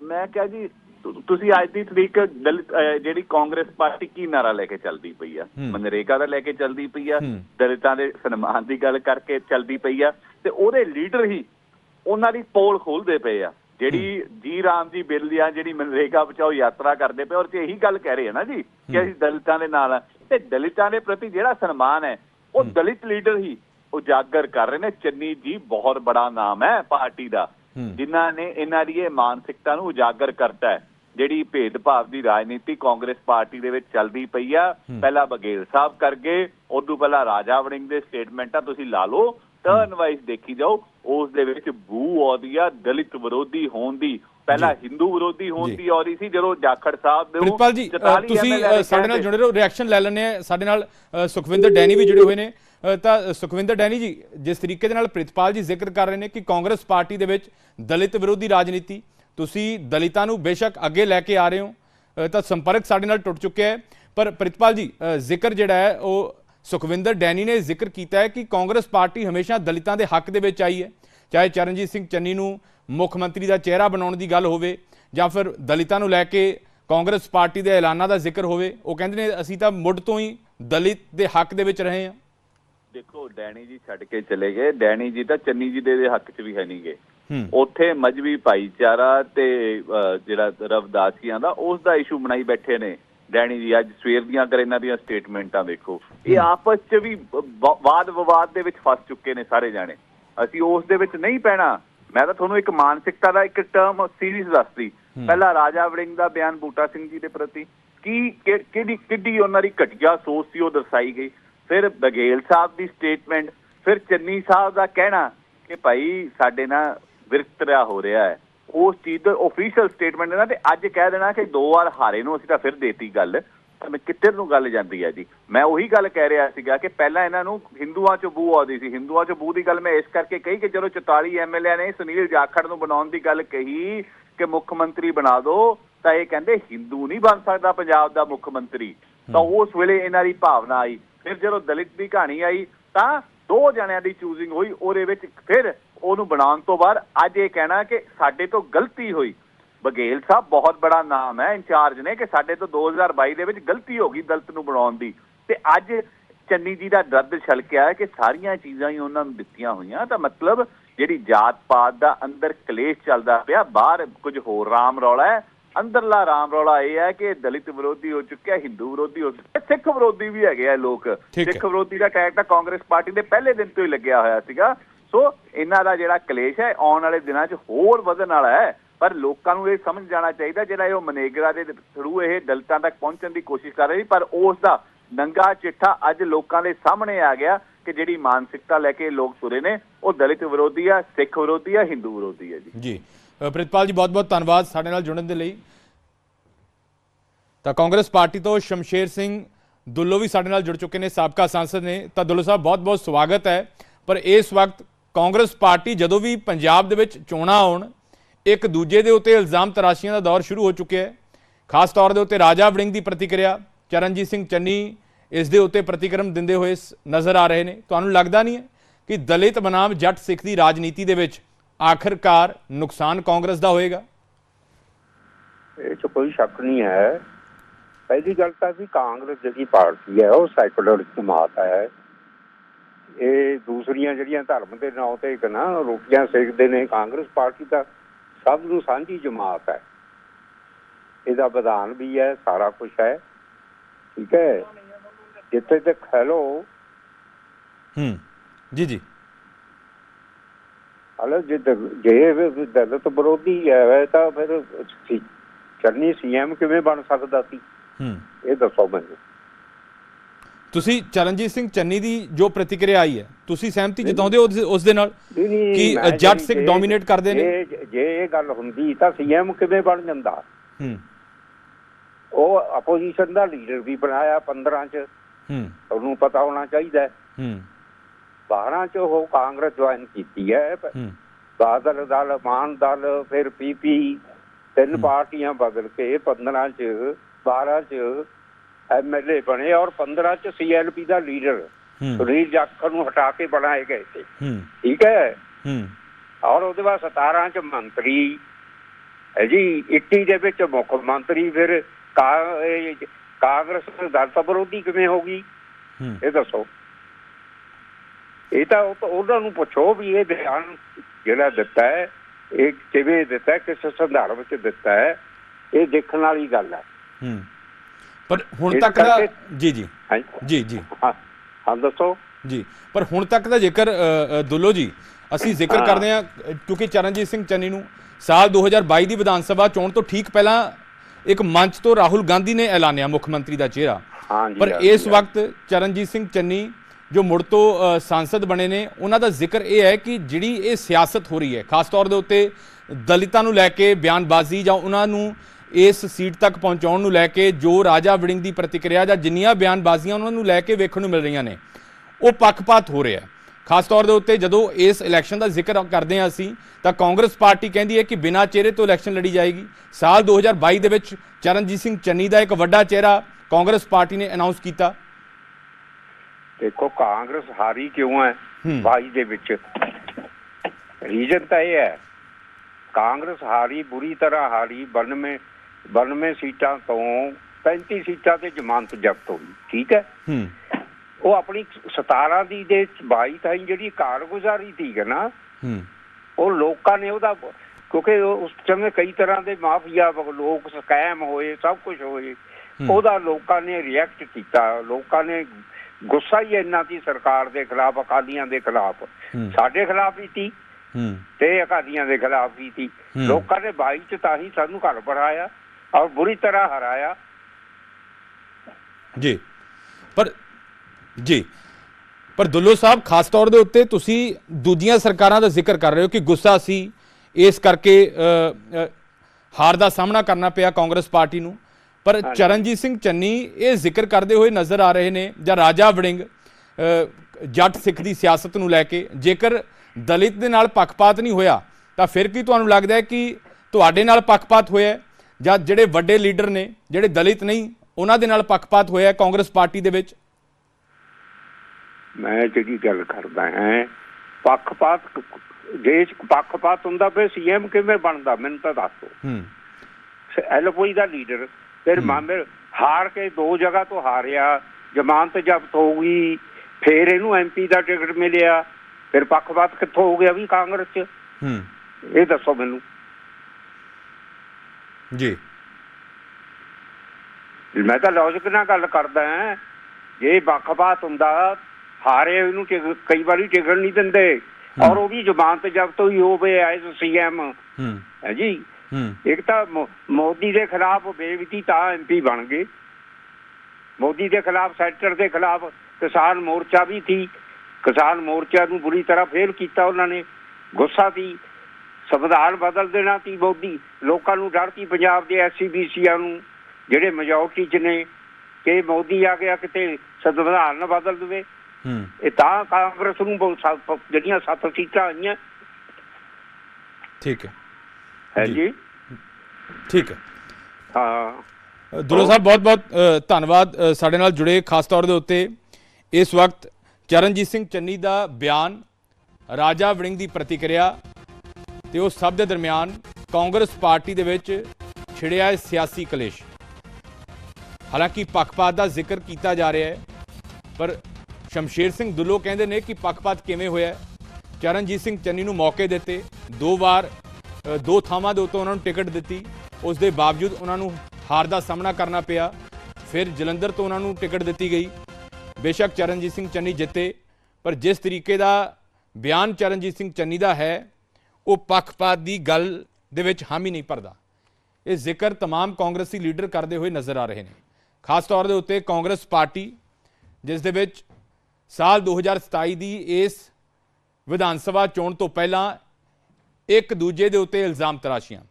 ਮੈਂ ਕਿਹਾ ਜੀ ਤੁਸੀਂ ਅੱਜ ਦੀ ਤਰੀਕ ਦਲਿਤ ਜਿਹੜੀ ਕਾਂਗਰਸ ਪਾਰਟੀ ਕੀ ਨਾਰਾ ਲੈ ਕੇ ਚੱਲਦੀ ਪਈ ਆ। ਮਨਰੇਗਾ ਦਾ ਲੈ ਕੇ ਚੱਲਦੀ ਪਈ ਆ। ਦਲਿਤਾਂ ਦੇ ਸਨਮਾਨ ਦੀ ਗੱਲ ਕਰਕੇ ਚੱਲਦੀ ਪਈ ਆ। ਤੇ ਉਹਦੇ ਲੀਡਰ ਹੀ ਉਹਨਾਂ ਦੀ ਪੋਲ ਖੋਲਦੇ ਪਏ ਆ। ਜਿਹੜੀ ਜੀ ਰਾਮ ਜੀ ਬਿੱਲ ਆ ਜਿਹੜੀ ਮਨਰੇਗਾ ਬਚਾਓ ਯਾਤਰਾ ਕਰਦੇ ਪਏ ਔਰ ਤੇ ਇਹੀ ਗੱਲ ਕਹਿ ਰਹੇ ਆ ਨਾ ਜੀ ਕਿ ਅਸੀਂ ਦਲਿਤਾਂ ਦੇ ਨਾਲ ਆ। ਤੇ ਦਲਿਤਾਂ ਦੇ ਪ੍ਰਤੀ ਜਿਹੜਾ ਸਨਮਾਨ ਹੈ ਉਹ ਦਲਿਤ ਲੀਡਰ ਹੀ ਉਜਾਗਰ ਕਰ ਰਹੇ ਨੇ। ਚੰਨੀ ਜੀ ਬਹੁਤ ਬੜਾ ਨਾਮ ਹੈ ਪਾਰਟੀ ਦਾ। ਜਿਨ੍ਹਾਂ ਨੇ ਇਹਨਾਂ ਦੀ ਇਹ ਮਾਨਸਿਕਤਾ ਨੂੰ ਉਜਾਗਰ ਕਰਤਾ ਹੈ। ਜਿਹੜੀ ਭੇਦਭਾਵ ਦੀ ਰਾਜਨੀਤੀ ਕਾਂਗਰਸ ਪਾਰਟੀ ਦੇ ਵਿੱਚ ਚੱਲਦੀ ਪਈ ਆ ਪਹਿਲਾਂ ਬਗੇਲ ਸਾਹਿਬ ਕਰ ਗਏ ਉਦੋਂ ਪਹਿਲਾਂ ਰਾਜਾ ਵੜਿੰਗ ਦੇ ਸਟੇਟਮੈਂਟਾਂ ਤੁਸੀਂ ਲਾ ਲਓ ਟਰਨ ਵਾਈਜ਼ ਦੇਖੀ ਜਾਓ ਉਸ ਦੇ ਵਿੱਚ ਬੂ ਆਉਂਦੀ ਆ ਦਲਿਤ ਵਿਰੋਧੀ ਹੋਣ ਦੀ ਪਹਿਲਾਂ ਹਿੰਦੂ ਵਿਰੋਧੀ ਹੋਣ। ਦੀ ਆਉਂਦੀ ਸੀ ਜਦੋਂ ਜਾਖੜ ਸਾਹਿਬ ਦੇ ਪ੍ਰਿਤਪਾਲ ਜੀ ਅ, 44 ਤੁਸੀਂ ਸਾਡੇ ਨਾਲ ਜੁੜੇ ਰਹੋ ਰਿਐਕਸ਼ਨ ਲੈ ਲੈਣੇ ਆ ਸਾਡੇ ਨਾਲ ਸੁਖਵਿੰਦਰ ਡੈਨੀ ਵੀ ਜੁੜੇ ਹੋਏ ਨੇ। ਤਾਂ ਸੁਖਵਿੰਦਰ ਡੈਨੀ ਜੀ ਜਿਸ ਤਰੀਕੇ ਦੇ ਨਾਲ ਪ੍ਰਿਤਪਾਲ ਜੀ ਜ਼ਿਕਰ ਕਰ ਰਹੇ ਨੇ ਕਿ ਕਾਂਗਰਸ ਪਾਰਟੀ ਦੇ ਵਿੱਚ ਦਲਿਤ ਵਿਰੋਧੀ ਰਾਜਨੀਤੀ ਤੁਸੀਂ ਦਲਿਤਾਂ ਨੂੰ ਬੇਸ਼ੱਕ ਅੱਗੇ ਲੈ ਕੇ ਆ ਰਹੇ ਹੋ ਤਾਂ ਸੰਪਰਕ ਸਾਡੇ ਨਾਲ ਟੁੱਟ ਚੁੱਕਿਆ ਹੈ। ਪਰ ਪ੍ਰਿਤਪਾਲ ਜੀ ਜ਼ਿਕਰ ਜਿਹੜਾ ਹੈ, ਉਹ ਸੁਖਵਿੰਦਰ ਡੈਨੀ ਨੇ ਜ਼ਿਕਰ ਕੀਤਾ ਹੈ ਕਿ ਕਾਂਗਰਸ ਪਾਰਟੀ ਹਮੇਸ਼ਾ ਦਲਿਤਾਂ ਦੇ ਹੱਕ ਦੇ ਵਿੱਚ ਆਈ ਹੈ। ਚਾਹੇ ਚਰਨਜੀਤ ਸਿੰਘ ਚੰਨੀ ਨੂੰ ਮੁੱਖ ਮੰਤਰੀ ਦਾ ਚਿਹਰਾ ਬਣਾਉਣ ਦੀ ਗੱਲ ਹੋਵੇ, ਜਾਂ ਫਿਰ ਦਲਿਤਾਂ ਨੂੰ ਲੈ ਕੇ ਕਾਂਗਰਸ ਪਾਰਟੀ ਦੇ ਐਲਾਨਾਂ ਦਾ ਜ਼ਿਕਰ ਹੋਵੇ, ਉਹ ਕਹਿੰਦੇ ਨੇ, ਅਸੀਂ ਤਾਂ ਮੁੱਢ ਤੋਂ ਹੀ ਦਲਿਤ ਦੇ ਹੱਕ ਦੇ ਵਿੱਚ ਰਹੇ ਹਾਂ। ਦੇਖੋ ਡੈਣੀ ਜੀ ਛੱਡ ਕੇ ਚਲੇ ਗਏ। ਡੈਣੀ ਜੀ ਤਾਂ ਚੰਨੀ ਜੀ ਦੇ ਹੱਕ 'ਚ ਵੀ ਹੈ ਨਹੀਂਗੇ ਹੂੰ ਉੱਥੇ ਮਜਬੀ ਭਾਈਚਾਰਾ ਤੇ ਜਿਹੜਾ ਰਵਦਾਸੀਆਂ ਦਾ ਉਸ ਦਾ ਇਸ਼ੂ ਬਣਾਈ ਬੈਠੇ ਨੇ। ਡੈਣੀ ਜੀ ਅੱਜ ਸਵੇਰ ਦੀਆਂ ਕਰ ਇਹਨਾਂ ਦੀਆਂ ਸਟੇਟਮੈਂਟਾਂ ਦੇਖੋ ਇਹ ਆਪਸ 'ਚ ਵੀ ਵਾਦ ਵਿਵਾਦ ਦੇ ਵਿੱਚ ਫਸ ਚੁੱਕੇ ਨੇ ਸਾਰੇ ਜਾਣੇ। ਅਸੀਂ ਉਸ ਦੇ ਵਿੱਚ ਨਹੀਂ ਪੈਣਾ। ਮੈਂ ਤਾਂ ਤੁਹਾਨੂੰ ਇੱਕ ਮਾਨਸਿਕਤਾ ਦਾ ਇੱਕ ਟਰਮ ਸੀਰੀਜ਼ ਦੱਸਦੀ। ਪਹਿਲਾ ਰਾਜਾ ਵੜਿੰਗ ਦਾ ਬਿਆਨ ਬੂਟਾ ਸਿੰਘ ਜੀ ਦੇ ਪ੍ਰਤੀ। ਕੀ ਕਿ- ਕਿਹੜੀ ਕਿੱਡੀ ਉਹਨਾਂ ਦੀ ਘਟੀਆ ਸੋਚ ਸੀ ਉਹ ਦਰਸਾਈ ਗਈ। ਫਿਰ ਬਗੇਲ ਸਾਹਿਬ ਦੀ ਸਟੇਟਮੈਂਟ ਫਿਰ ਚੰਨੀ ਸਾਹਿਬ ਦਾ ਕਹਿਣਾ ਕਿ ਭਾਈ ਸਾਡੇ ਨਾਲ ਵਿਰਤਰਿਆ ਹੋ ਰਿਹਾ ਹੈ। ਉਸ ਚੀਜ਼ ਦਾ ਅਫੀਸ਼ੀਅਲ ਸਟੇਟਮੈਂਟ ਦੇਣਾ ਤੇ ਅੱਜ ਕਹਿ ਦੇਣਾ ਕਿ ਦੋ ਵਾਰ ਹਾਰੇ ਨੂੰ ਅਸੀਂ ਤਾਂ ਫਿਰ ਦੇਤੀ ਗੱਲ। ਤਾਂ ਮੈਂ ਕਿੱਧਰ ਨੂੰ ਗੱਲ ਜਾਂਦੀ ਹੈ ਜੀ? ਮੈਂ ਉਹੀ ਗੱਲ ਕਹਿ ਰਿਹਾ ਸੀਗਾ ਕਿ ਪਹਿਲਾਂ ਇਹਨਾਂ ਨੂੰ ਹਿੰਦੂਆਂ ਚ ਬੂ ਆਉਂਦੀ ਸੀ। ਹਿੰਦੂਆਂ ਚ ਬੂ ਦੀ ਗੱਲ ਮੈਂ ਇਸ ਕਰਕੇ ਕਹੀ ਕਿ ਚਲੋ 44 ਐਮਐਲਏ ਨੇ ਸੁਨੀਲ ਜਾਖੜ ਨੂੰ ਬਣਾਉਣ ਦੀ ਗੱਲ ਕਹੀ ਕਿ ਮੁੱਖ ਮੰਤਰੀ ਬਣਾ ਦਿਓ ਤਾਂ ਇਹ ਕਹਿੰਦੇ ਹਿੰਦੂ ਨਹੀਂ ਬਣ ਸਕਦਾ ਪੰਜਾਬ ਦਾ ਮੁੱਖ ਮੰਤਰੀ। ਤਾਂ ਉਸ ਵੇਲੇ ਇਹਨਾਂ ਦੀ ਭਾਵਨਾ ਆਈ। ਫਿਰ ਜਦੋਂ ਦਲਿਤ ਦੀ ਕਹਾਣੀ ਆਈ ਤਾਂ ਦੋ ਜਣਿਆਂ ਦੀ ਚੂਜ਼ਿੰਗ ਹੋਈ। ਉਹਦੇ ਵਿੱਚ ਫਿਰ ਉਹਨੂੰ ਬਣਾਉਣ ਤੋਂ ਬਾਅਦ ਅੱਜ ਇਹ ਕਹਿਣਾ ਕਿ ਸਾਡੇ ਤੋਂ ਗਲਤੀ ਹੋਈ। ਬਗੇਲ ਸਾਹਿਬ ਬਹੁਤ ਬੜਾ ਨਾਮ ਹੈ ਇੰਚਾਰਜ ਨੇ ਕਿ ਸਾਡੇ ਤੋਂ 2022 ਦੇ ਵਿੱਚ ਗਲਤੀ ਹੋ ਗਈ ਦਲਿਤ ਨੂੰ ਬਣਾਉਣ ਦੀ। ਤੇ ਅੱਜ ਚੰਨੀ ਜੀ ਦਾ ਦਰਦ ਛਲਕਿਆ ਹੈ ਕਿ ਸਾਰੀਆਂ ਚੀਜ਼ਾਂ ਹੀ ਉਹਨਾਂ ਨੂੰ ਦਿੱਤੀਆਂ ਹੋਈਆਂ। ਤਾਂ ਮਤਲਬ ਜਿਹੜੀ ਜਾਤ ਪਾਤ ਦਾ ਅੰਦਰ ਕਲੇਸ਼ ਚੱਲਦਾ ਪਿਆ ਬਾਹਰ ਕੁਝ ਹੋਰ ਰਾਮ ਰੌਲਾ ਹੈ। ਅੰਦਰਲਾ ਰਾਮ ਰੌਲਾ ਇਹ ਹੈ ਕਿ ਦਲਿਤ ਵਿਰੋਧੀ ਹੋ ਚੁੱਕਿਆ ਹਿੰਦੂ ਵਿਰੋਧੀ ਹੋ ਚੁੱਕਿਆ ਸਿੱਖ ਵਿਰੋਧੀ ਵੀ ਹੈਗੇ ਆ ਲੋਕ। ਸਿੱਖ ਵਿਰੋਧੀ ਦਾ ਟੈਗ ਤਾਂ ਕਾਂਗਰਸ ਪਾਰਟੀ ਦੇ ਪਹਿਲੇ ਦਿਨ ਤੋਂ ਹੀ ਲੱਗਿਆ ਹੋਇਆ ਸੀਗਾ। ਸੋ ਇਹਨਾਂ ਦਾ ਜਿਹੜਾ ਕਲੇਸ਼ ਹੈ, ਆਉਣ ਵਾਲੇ ਦਿਨਾਂ 'ਚ ਹੋਰ ਵਧਣ ਵਾਲਾ ਹੈ। ਪਰ ਲੋਕਾਂ ਨੂੰ ਇਹ ਸਮਝ ਜਾਣਾ ਚਾਹੀਦਾ, ਜਿਹੜਾ ਇਹ ਮਨੇਗਰਾ ਦੇ ਥਰੂ ਇਹ ਦਲਿਤਾਂ ਤੱਕ ਪਹੁੰਚਣ ਦੀ ਕੋਸ਼ਿਸ਼ ਕਰ ਰਹੀ ਪਰ ਉਸ ਦਾ ਨੰਗਾ ਚਿੱਠਾ ਅੱਜ ਲੋਕਾਂ ਦੇ ਸਾਹਮਣੇ ਆ ਗਿਆ ਕਿ ਜਿਹੜੀ ਮਾਨਸਿਕਤਾ ਲੈ ਕੇ ਲੋਕ ਤੁਰੇ ਨੇ, ਉਹ ਦਲਿਤ ਵਿਰੋਧੀ ਆ, ਸਿੱਖ ਵਿਰੋਧੀ ਆ, ਹਿੰਦੂ ਵਿਰੋਧੀ ਹੈ ਜੀ। ਜੀ। ਪ੍ਰਿਤਪਾਲ ਜੀ ਬਹੁਤ ਬਹੁਤ ਧੰਨਵਾਦ ਸਾਡੇ ਨਾਲ ਜੁੜਨ ਦੇ ਲਈ। ਤਾਂ ਕਾਂਗਰਸ ਪਾਰਟੀ ਤੋਂ ਸ਼ਮਸ਼ੇਰ ਸਿੰਘ ਦੁੱਲੋ ਵੀ ਸਾਡੇ ਨਾਲ ਜੁੜ ਚੁੱਕੇ ਨੇ, ਸਾਬਕਾ ਸੰਸਦ ਨੇ। ਤਾਂ ਦੁੱਲੋ ਸਾਹਿਬ ਬਹੁਤ ਬਹੁਤ ਸਵਾਗਤ ਹੈ। ਪਰ ਇਸ ਵਕਤ ਕਾਂਗਰਸ ਪਾਰਟੀ ਜਦੋਂ ਵੀ ਪੰਜਾਬ ਦੇ ਵਿੱਚ ਚੋਣਾਂ ਆਉਣ, ਇੱਕ ਦੂਜੇ ਦੇ ਉੱਤੇ ਇਲਜ਼ਾਮ ਤਰਾਸ਼ੀਆਂ ਦਾ ਦੌਰ ਸ਼ੁਰੂ ਹੋ ਚੁੱਕਿਆ ਹੈ। ਖਾਸ ਤੌਰ ਦੇ ਉੱਤੇ ਰਾਜਾ ਵੜਿੰਗ ਦੀ ਪ੍ਰਤੀਕਿਰਿਆ, ਚਰਨਜੀਤ ਸਿੰਘ ਚੰਨੀ ਇਸ ਦੇ ਉੱਤੇ ਪ੍ਰਤੀਕਰਮ ਦਿੰਦੇ ਹੋਏ ਨਜ਼ਰ ਆ ਰਹੇ ਨੇ। ਤੁਹਾਨੂੰ ਲੱਗਦਾ ਨਹੀਂ ਹੈ ਕਿ ਦਲਿਤ ਬਨਾਮ ਜੱਟ ਸਿੱਖ ਦੀ ਰਾਜਨੀਤੀ ਦੇ ਵਿੱਚ ਆਖਰਕਾਰ ਨੁਕਸਾਨ ਕਾਂਗਰਸ ਦਾ ਹੋਏਗਾ? ਇਹ 'ਚ ਕੋਈ ਸ਼ੱਕ ਨਹੀਂ ਹੈ। ਪਹਿਲੀ ਗੱਲ ਤਾਂ ਵੀ ਕਾਂਗਰਸ ਜਿਹੜੀ ਪਾਰਟੀ ਹੈ, ਉਹ ਸੈਕੂਲਰ ਜਮਾਤ ਹੈ। ਇਹ ਦੂਸਰੀਆਂ ਜਿਹੜੀਆਂ ਧਰਮ ਦੇ ਨਾਂ ਤੇ ਇੱਕ ਨਾ ਰੋਟੀਆਂ ਸੇਕਦੇ ਨੇ ਕਾਂਗਰਸ ਪਾਰਟੀ ਤਾਂ ਸਭ ਨੂੰ ਸਾਂਝੀ ਜਮਾਤ ਹੈ। ਇਹਦਾ ਵਿਧਾਨ ਵੀ ਹੈ ਸਾਰਾ ਕੁਝ ਹੈ। ਠੀਕ ਹੈ? ਜਿੱਥੇ ਤੱਕ ਹੈਲੋ? ਹੂੰ ਜੀ ਜੀ। ਹਲੋ ਜੇ ਦ- ਜੇ ਦਲਿਤ ਵਿਰੋਧੀ ਹੈ ਤਾਂ ਫਿਰ ਚੰਨੀ ਸੀਐਮ ਕਿਵੇਂ ਬਣ ਸਕਦਾ ਸੀ? ਹੂੰ। ਇਹ ਦੱਸੋ ਮੈਨੂੰ। ਤੁਸੀਂ ਚਰਨਜੀਤ ਸਿੰਘ ਚੰਨੀ ਦੀ ਜੋ ਪ੍ਰਤੀਕਿਰਿਆ ਆਈ ਹੈ ਤੁਸੀਂ ਸਹਿਮਤੀ ਜਤਾਉਂਦੇ ਹੋ ਉਸ- ਦੇ ਨਾਲ ਕਿ ਜੱਟ ਸਿੱਖ ਡੋਮੀਨੇਟ ਕਰਦੇ ਨੇ? ਜੇ ਇਹ ਗੱਲ ਹੁੰਦੀ ਤਾਂ ਸੀਐਮ ਕਿਵੇਂ ਬਣ ਜਾਂਦਾ? ਹੂੰ। ਉਹ ਆਪੋਜੀਸ਼ਨ ਦਾ ਲੀਡਰ ਵੀ ਬਣਾਇਆ 15 ਚ। ਹੂੰ। ਤੁਹਾਨੂੰ ਪਤਾ ਹੋਣਾ ਚਾਹੀਦਾ ਹੈ। ਹੂੰ। 12 ਚ ਉਹ ਕਾਂਗਰਸ ਜੁਆਇਨ ਕੀਤੀ ਹੈ। ਹੂੰ। ਬਾਦਲ ਦਲ ਮਾਨ ਦਲ ਫਿਰ ਪੀਪੀ ਤਿੰਨ। ਪਾਰਟੀਆਂ ਬਦਲ ਕੇ 15 ਚ 12 ਚ ਐਮਐਲਏ ਬਣੇ ਔਰ 15 ਚ ਸੀਐਲਪੀ ਦਾ ਲੀਡਰ ਸੁਨੀਲ ਜਾਖੜ ਨੂੰ ਹਟਾ ਕੇ ਬਣਾਏ ਗਏ ਸੀ। ਠੀਕ ਹੈ? ਔਰ ਉਹਦੇ ਬਾਅਦ 17 ਚ ਮੰਤਰੀ। ਜੀ 21 ਦੇ ਵਿੱਚ ਮੁੱਖ ਮੰਤਰੀ ਫਿਰ ਕਾਂਗਰਸ ਦਲਤ ਵਿਰੋਧੀ ਕਿਵੇਂ ਹੋ ਗਈ? ਇਹ ਦੱਸੋ। ਇਹ ਤਾਂ ਉਹ ਤਾਂ ਉਹਨਾਂ ਨੂੰ ਪੁੱਛੋ ਵੀ ਇਹ ਬਿਆਨ ਜਿਹੜਾ ਦਿੱਤਾ ਹੈ ਇਹ ਕਿਵੇਂ ਦਿੱਤਾ ਕਿਸ ਸੰਦਰਭ ਵਿੱਚ ਦਿੱਤਾ ਹੈ ਇਹ ਦੇਖਣ ਵਾਲੀ ਗੱਲ ਹੈ। ਹੂੰ। ਪਰ ਹੁਣ ਇਸ ਤੱਕ ਦਾ ਕਰਕੇ- ਜੀ ਜੀ। ਜੀ ਜੀ। ਹਾਂ ਹਾਂ ਦੱਸੋ। ਜੀ। ਪਰ ਹੁਣ ਤੱਕ ਦਾ ਜ਼ਿਕਰ ਅ, ਅ, ਦੁੱਲੋ ਜੀ ਅਸੀਂ ਜ਼ਿਕਰ ਹਾਂ। ਕਰਦੇ ਹਾਂ ਅ, ਕਿਉਂਕਿ ਚਰਨਜੀਤ ਸਿੰਘ ਚੰਨੀ ਨੂੰ ਸਾਲ 2022 ਦੀ ਵਿਧਾਨ ਸਭਾ ਚੋਣ ਤੋਂ ਠੀਕ ਪਹਿਲਾਂ ਇੱਕ ਮੰਚ ਤੋਂ ਰਾਹੁਲ ਗਾਂਧੀ ਨੇ ਐਲਾਨਿਆ ਮੁੱਖ ਮੰਤਰੀ ਦਾ ਚਿਹਰਾ। ਪਰ ਇਸ ਵਕਤ ਚਰਨਜੀਤ ਸਿੰਘ ਚੰਨੀ ਜੋ ਮੁੜ ਤੋਂ ਅ, ਸਾਂਸਦ ਬਣੇ ਨੇ ਉਹਨਾਂ ਦਾ ਜ਼ਿਕਰ ਇਹ ਹੈ ਕਿ ਜਿਹੜੀ ਇਹ ਸਿਆਸਤ ਹੋ ਰਹੀ ਹੈ ਖਾਸ ਤੌਰ ਦੇ ਉੱਤੇ ਦਲਿਤਾਂ ਨੂੰ ਲੈ ਕੇ ਬਿਆਨਬਾਜ਼ੀ ਜਾਂ ਉਹਨਾਂ ਨੂੰ ਇਸ ਸੀਟ ਤੱਕ ਪਹੁੰਚਾਉਣ ਨੂੰ ਲੈ ਕੇ ਜੋ ਰਾਜਾ ਵੜਿੰਗ ਦੀ ਪ੍ਰਤੀਕਿਰਿਆ ਜਾਂ ਜਿੰਨੀਆਂ ਬਿਆਨਬਾਜ਼ੀਆਂ ਉਹਨਾਂ ਨੂੰ ਲੈ ਕੇ ਵੇਖਣ ਨੂੰ ਮਿਲ ਰਹੀਆਂ ਨੇ ਉਹ ਪੱਖਪਾਤ ਹੋ ਰਿਹਾ ਖਾਸ ਤੌਰ ਦੇ ਉੱਤੇ ਜਦੋਂ ਇਸ ਇਲੈਕਸ਼ਨ ਦਾ ਜ਼ਿਕਰ ਕਰਦੇ ਹਾਂ ਅਸੀਂ ਤਾਂ ਕਾਂਗਰਸ ਪਾਰਟੀ ਕਹਿੰਦੀ ਹੈ ਕਿ ਬਿਨਾਂ ਚਿਹਰੇ ਤੋਂ ਇਲੈਕਸ਼ਨ ਲੜੀ ਜਾਏਗੀ। ਸਾਲ 2022 ਦੇ ਵਿੱਚ ਚਰਨਜੀਤ ਸਿੰਘ ਚੰਨੀ ਦਾ ਇੱਕ ਵੱਡਾ ਚਿਹਰਾ ਕਾਂਗਰਸ ਪਾਰਟੀ ਨੇ ਅਨਾਉਂਸ ਕੀਤਾ। ਦੇਖੋ ਕਾਂਗਰਸ ਹਾਰੀ ਕਿਉਂ ਹੈ ਹੂੰ। 22 ਦੇ ਵਿੱਚ? ਰੀਜ਼ਨ ਤਾਂ ਇਹ ਹੈ ਕਾਂਗਰਸ ਹਾਰੀ ਬੁਰੀ ਤਰ੍ਹਾਂ ਹਾਰੀ 92 92 ਸੀਟਾਂ ਤੋਂ 35 ਸੀਟਾਂ ਤੇ ਜ਼ਮਾਨਤ ਜ਼ਬਤ ਹੋਈ ਠੀਕ ਹੈ? ਹੂੰ। ਉਹ ਆਪਣੀ 17 ਦੀ ਦੇ 22 ਤਾਈਂ ਜਿਹੜੀ ਕਾਰਗੁਜ਼ਾਰੀ ਸੀ ਨਾ ਹੂੰ। ਉਹ ਲੋਕਾਂ ਨੇ ਉਹਦਾ ਕਿਉਂਕਿ ਉਸ ਸਮੇਂ ਕਈ ਤਰ੍ਹਾਂ ਦੇ ਮਾਫੀਆ ਲੋਕ ਸਕੈਮ ਹੋਏ ਸਭ ਕੁਝ ਹੋਏ। ਉਹਦਾ ਲੋਕਾਂ ਨੇ ਰਿਐਕਟ ਕੀਤਾ ਲੋਕਾਂ ਨੇ ਗੁੱਸਾ ਹੀ ਇੰਨਾ ਸੀ ਸਰਕਾਰ ਦੇ ਖਿਲਾਫ ਅਕਾਲੀਆਂ ਦੇ ਖਿਲਾਫ। ਸਾਡੇ ਖਿਲਾਫ ਵੀ ਸੀ ਤੇ ਅਕਾਲੀਆਂ ਦੇ ਖਿਲਾਫ ਵੀ ਸੀ। ਲੋਕਾਂ ਨੇ 22 ਚ ਤਾਂ ਹੀ ਸਾਨੂੰ ਘਰ ਬਣਾਇਆ। ਔਰ ਬੁਰੀ ਤਰ੍ਹਾਂ ਹਰਾਇਆ। ਜੀ। ਪਰ ਜੀ। ਪਰ ਦੁੱਲੋ ਸਾਹਿਬ ਖਾਸ ਤੌਰ ਦੇ ਉੱਤੇ ਤੁਸੀਂ ਦੂਜੀਆਂ ਸਰਕਾਰਾਂ ਦਾ ਜ਼ਿਕਰ ਕਰ ਰਹੇ ਹੋ ਕਿ ਗੁੱਸਾ ਸੀ। ਇਸ ਕਰਕੇ ਅ, ਅ, ਹਾਰ ਦਾ ਸਾਹਮਣਾ ਕਰਨਾ ਪਿਆ ਕਾਂਗਰਸ ਪਾਰਟੀ ਨੂੰ। ਪਰ। ਚਰਨਜੀਤ ਸਿੰਘ ਚੰਨੀ ਇਹ ਜ਼ਿਕਰ ਕਰਦੇ ਹੋਏ ਨਜ਼ਰ ਆ ਰਹੇ ਨੇ ਜਾਂ ਰਾਜਾ ਵੜਿੰਗ ਅ, ਜੱਟ ਸਿੱਖ ਦੀ ਸਿਆਸਤ ਨੂੰ ਲੈ ਕੇ। ਜੇਕਰ ਦਲਿਤ ਦੇ ਨਾਲ ਪੱਖਪਾਤ ਨਹੀਂ ਹੋਇਆ ਤਾਂ ਫਿਰ ਕੀ ਤੁਹਾਨੂੰ ਲੱਗਦਾ ਹੈ ਕਿ ਤੁਹਾਡੇ ਨਾਲ ਪੱਖਪਾਤ ਹੋਇਆ ਹੈ? ਜਾਂ ਜਿਹੜੇ ਵੱਡੇ ਲੀਡਰ ਨੇ ਜਿਹੜੇ ਦਲਿਤ ਨਹੀਂ ਉਹਨਾਂ ਦੇ ਨਾਲ ਪੱਖਪਾਤ ਹੋਇਆ ਕਾਂਗਰਸ ਪਾਰਟੀ ਦੇ ਵਿੱਚ? ਮੈਂ ਜਿਹੜੀ ਗੱਲ ਕਰਦਾ ਹਾਂ? ਪੱਖਪਾਤ ਦੇਸ਼ ਪੱਖਪਾਤ ਹੁੰਦਾ ਫਿਰ ਸੀਐਮ ਕਿਵੇਂ ਬਣਦਾ ਮੈਨੂੰ ਤਾਂ ਦੱਸੋ। ਹੂੰ। ਐਲਪੋਈ ਦਾ ਲੀਡਰ ਫਿਰ ਮਾਮੇ ਹਾਰ ਕੇ ਦੋ ਜਗ੍ਹਾ ਤੋਂ ਹਾਰਿਆ ਜ਼ਮਾਨਤ ਜ਼ਬਤ ਹੋ ਗਈ ਫਿਰ ਇਹਨੂੰ ਐਮਪੀ ਦਾ ਟਿਕਟ ਮਿਲਿਆ ਫਿਰ ਪੱਖਪਾਤ ਕਿੱਥੋਂ ਹੋ ਗਿਆ ਵੀ ਕਾਂਗਰਸ 'ਚ? ਹੂੰ। ਇਹ ਦੱਸੋ ਮੈਨੂੰ। ਜੀ। ਮੈਂ ਤਾਂ ਲੌਜੀਕ ਨਾਲ ਗੱਲ ਕਰਦਾ ਹਾਂ ਜੇ ਪੱਖਪਾਤ ਹੁੰਦਾ ਹਾਰੇ ਟਿਕ- ਕਈ ਵਾਰੀ ਟਿਕਟ ਨਹੀਂ ਦਿੰਦੇ। ਔਰ ਉਹ ਵੀ ਜ਼ਮਾਨਤ ਜ਼ਬਤ ਹੋਈ ਹੋਵੇ ਐਜ਼ ਸੀਐਮ। ਹੂੰ। ਹੈ ਜੀ? ਹੂੰ। ਇੱਕ ਤਾਂ ਮੋਦੀ ਦੇ ਖਿਲਾਫ ਬੇਵਿਤੀ ਤਾਂ ਐਮਪੀ ਬਣ ਗਏ। ਮੋਦੀ ਦੇ ਖਿਲਾਫ ਸੈਕਟਰ ਦੇ ਖਿਲਾਫ ਕਿਸਾਨ ਮੋਰਚਾ ਵੀ ਸੀ। ਕਿਸਾਨ ਮੋਰਚਾ ਨੂੰ ਬੁਰੀ ਤਰ੍ਹਾਂ ਫੇਲ ਕੀਤਾ ਉਹਨਾਂ ਨੇ। ਗੁੱਸਾ ਸੀ। ਸੰਵਿਧਾਨ ਬਦਲ ਦੇਣਾ ਸੀ ਮੋਦੀ। ਲੋਕਾਂ ਨੂੰ ਡਰ ਪੰਜਾਬ ਦੇ ਐਸਸੀ ਬੀਸੀਆਂ ਨੂੰ ਜਿਹੜੇ ਮੈਜੋਰਟੀ 'ਚ ਨੇ ਕਿ ਮੋਦੀ ਆ ਗਿਆ ਕਿਤੇ ਸੰਵਿਧਾਨ ਨਾ ਬਦਲ ਦੇਵੇ। ਹੂੰ। ਇਹ ਤਾਂ ਕਾਂਗਰਸ ਨੂੰ ਬਹੁਤ ਜਿਹੜੀਆਂ ਸੱਤ ਸੀਟਾਂ ਆਈਆਂ। ਠੀਕ ਹੈ। ਹੈ ਜੀ। ਠੀਕ ਹੈ। ਹਾਂ। ਦੁੱਲੋ ਸਾਹਿਬ ਬਹੁਤ ਬਹੁਤ ਧੰਨਵਾਦ ਸਾਡੇ ਨਾਲ ਜੁੜੇ ਖਾਸ ਤੌਰ ਦੇ ਉੱਤੇ। ਇਸ ਵਕਤ ਚਰਨਜੀਤ ਸਿੰਘ ਚੰਨੀ ਦਾ ਬਿਆਨ ਰਾਜਾ ਵੜਿੰਗ ਦੀ ਪ੍ਰਤੀਕਿਰਿਆ ਤੇ ਉਸ ਸਭ ਦੇ ਦਰਮਿਆਨ ਕਾਂਗਰਸ ਪਾਰਟੀ ਦੇ ਵਿੱਚ ਛਿੜਿਆ ਹੈ ਸਿਆਸੀ ਕਲੇਸ਼। ਹਾਲਾਂਕਿ ਪੱਖਪਾਤ ਦਾ ਜ਼ਿਕਰ ਕੀਤਾ ਜਾ ਰਿਹਾ ਹੈ, ਪਰ ਸ਼ਮਸ਼ੇਰ ਸਿੰਘ ਦੁੱਲੋ ਕਹਿੰਦੇ ਨੇ ਕਿ ਪੱਖਪਾਤ ਕਿਵੇਂ ਹੋਇਆ ਚਰਨਜੀਤ ਸਿੰਘ ਚੰਨੀ ਨੂੰ ਮੌਕੇ ਦਿੱਤੇ, ਦੋ ਵਾਰ ਦੋ ਥਾਵਾਂ ਦੇ ਉੱਤੇ ਉਹਨਾਂ ਨੂੰ ਟਿਕਟ ਦਿੱਤੀ, ਉਸ ਦੇ ਬਾਵਜੂਦ ਉਹਨਾਂ ਨੂੰ ਹਾਰ ਦਾ ਸਾਹਮਣਾ ਕਰਨਾ ਪਿਆ, ਫਿਰ ਜਲੰਧਰ ਤੋਂ ਉਹਨਾਂ ਨੂੰ ਟਿਕਟ ਦਿੱਤੀ ਗਈ। ਬੇਸ਼ੱਕ ਚਰਨਜੀਤ ਸਿੰਘ ਚੰਨੀ ਜਿੱਤੇ, ਪਰ ਜਿਸ ਤਰੀਕੇ ਦਾ ਬਿਆਨ ਚਰਨਜੀਤ ਸਿੰਘ ਚੰਨੀ ਦਾ ਹੈ ਉਹ ਪੱਖਪਾਤ ਦੀ ਗੱਲ ਦੇ ਵਿੱਚ ਹਾਮੀ ਨਹੀਂ ਭਰਦਾ ਇਹ ਜ਼ਿਕਰ तमाम ਕਾਂਗਰਸੀ ਲੀਡਰ ਕਰਦੇ ਹੋਏ ਨਜ਼ਰ ਆ ਰਹੇ ਨੇ ਖਾਸ ਤੌਰ ਦੇ ਉੱਤੇ ਕਾਂਗਰਸ ਪਾਰਟੀ ਜਿਸ ਦੇ ਵਿੱਚ ਸਾਲ 2027 ਦੀ ਇਸ ਵਿਧਾਨ ਸਭਾ ਚੋਣ ਤੋਂ ਪਹਿਲਾਂ ਇੱਕ ਦੂਜੇ ਦੇ ਉੱਤੇ ਇਲਜ਼ਾਮ ਤਰਾਸ਼ੀਆਂ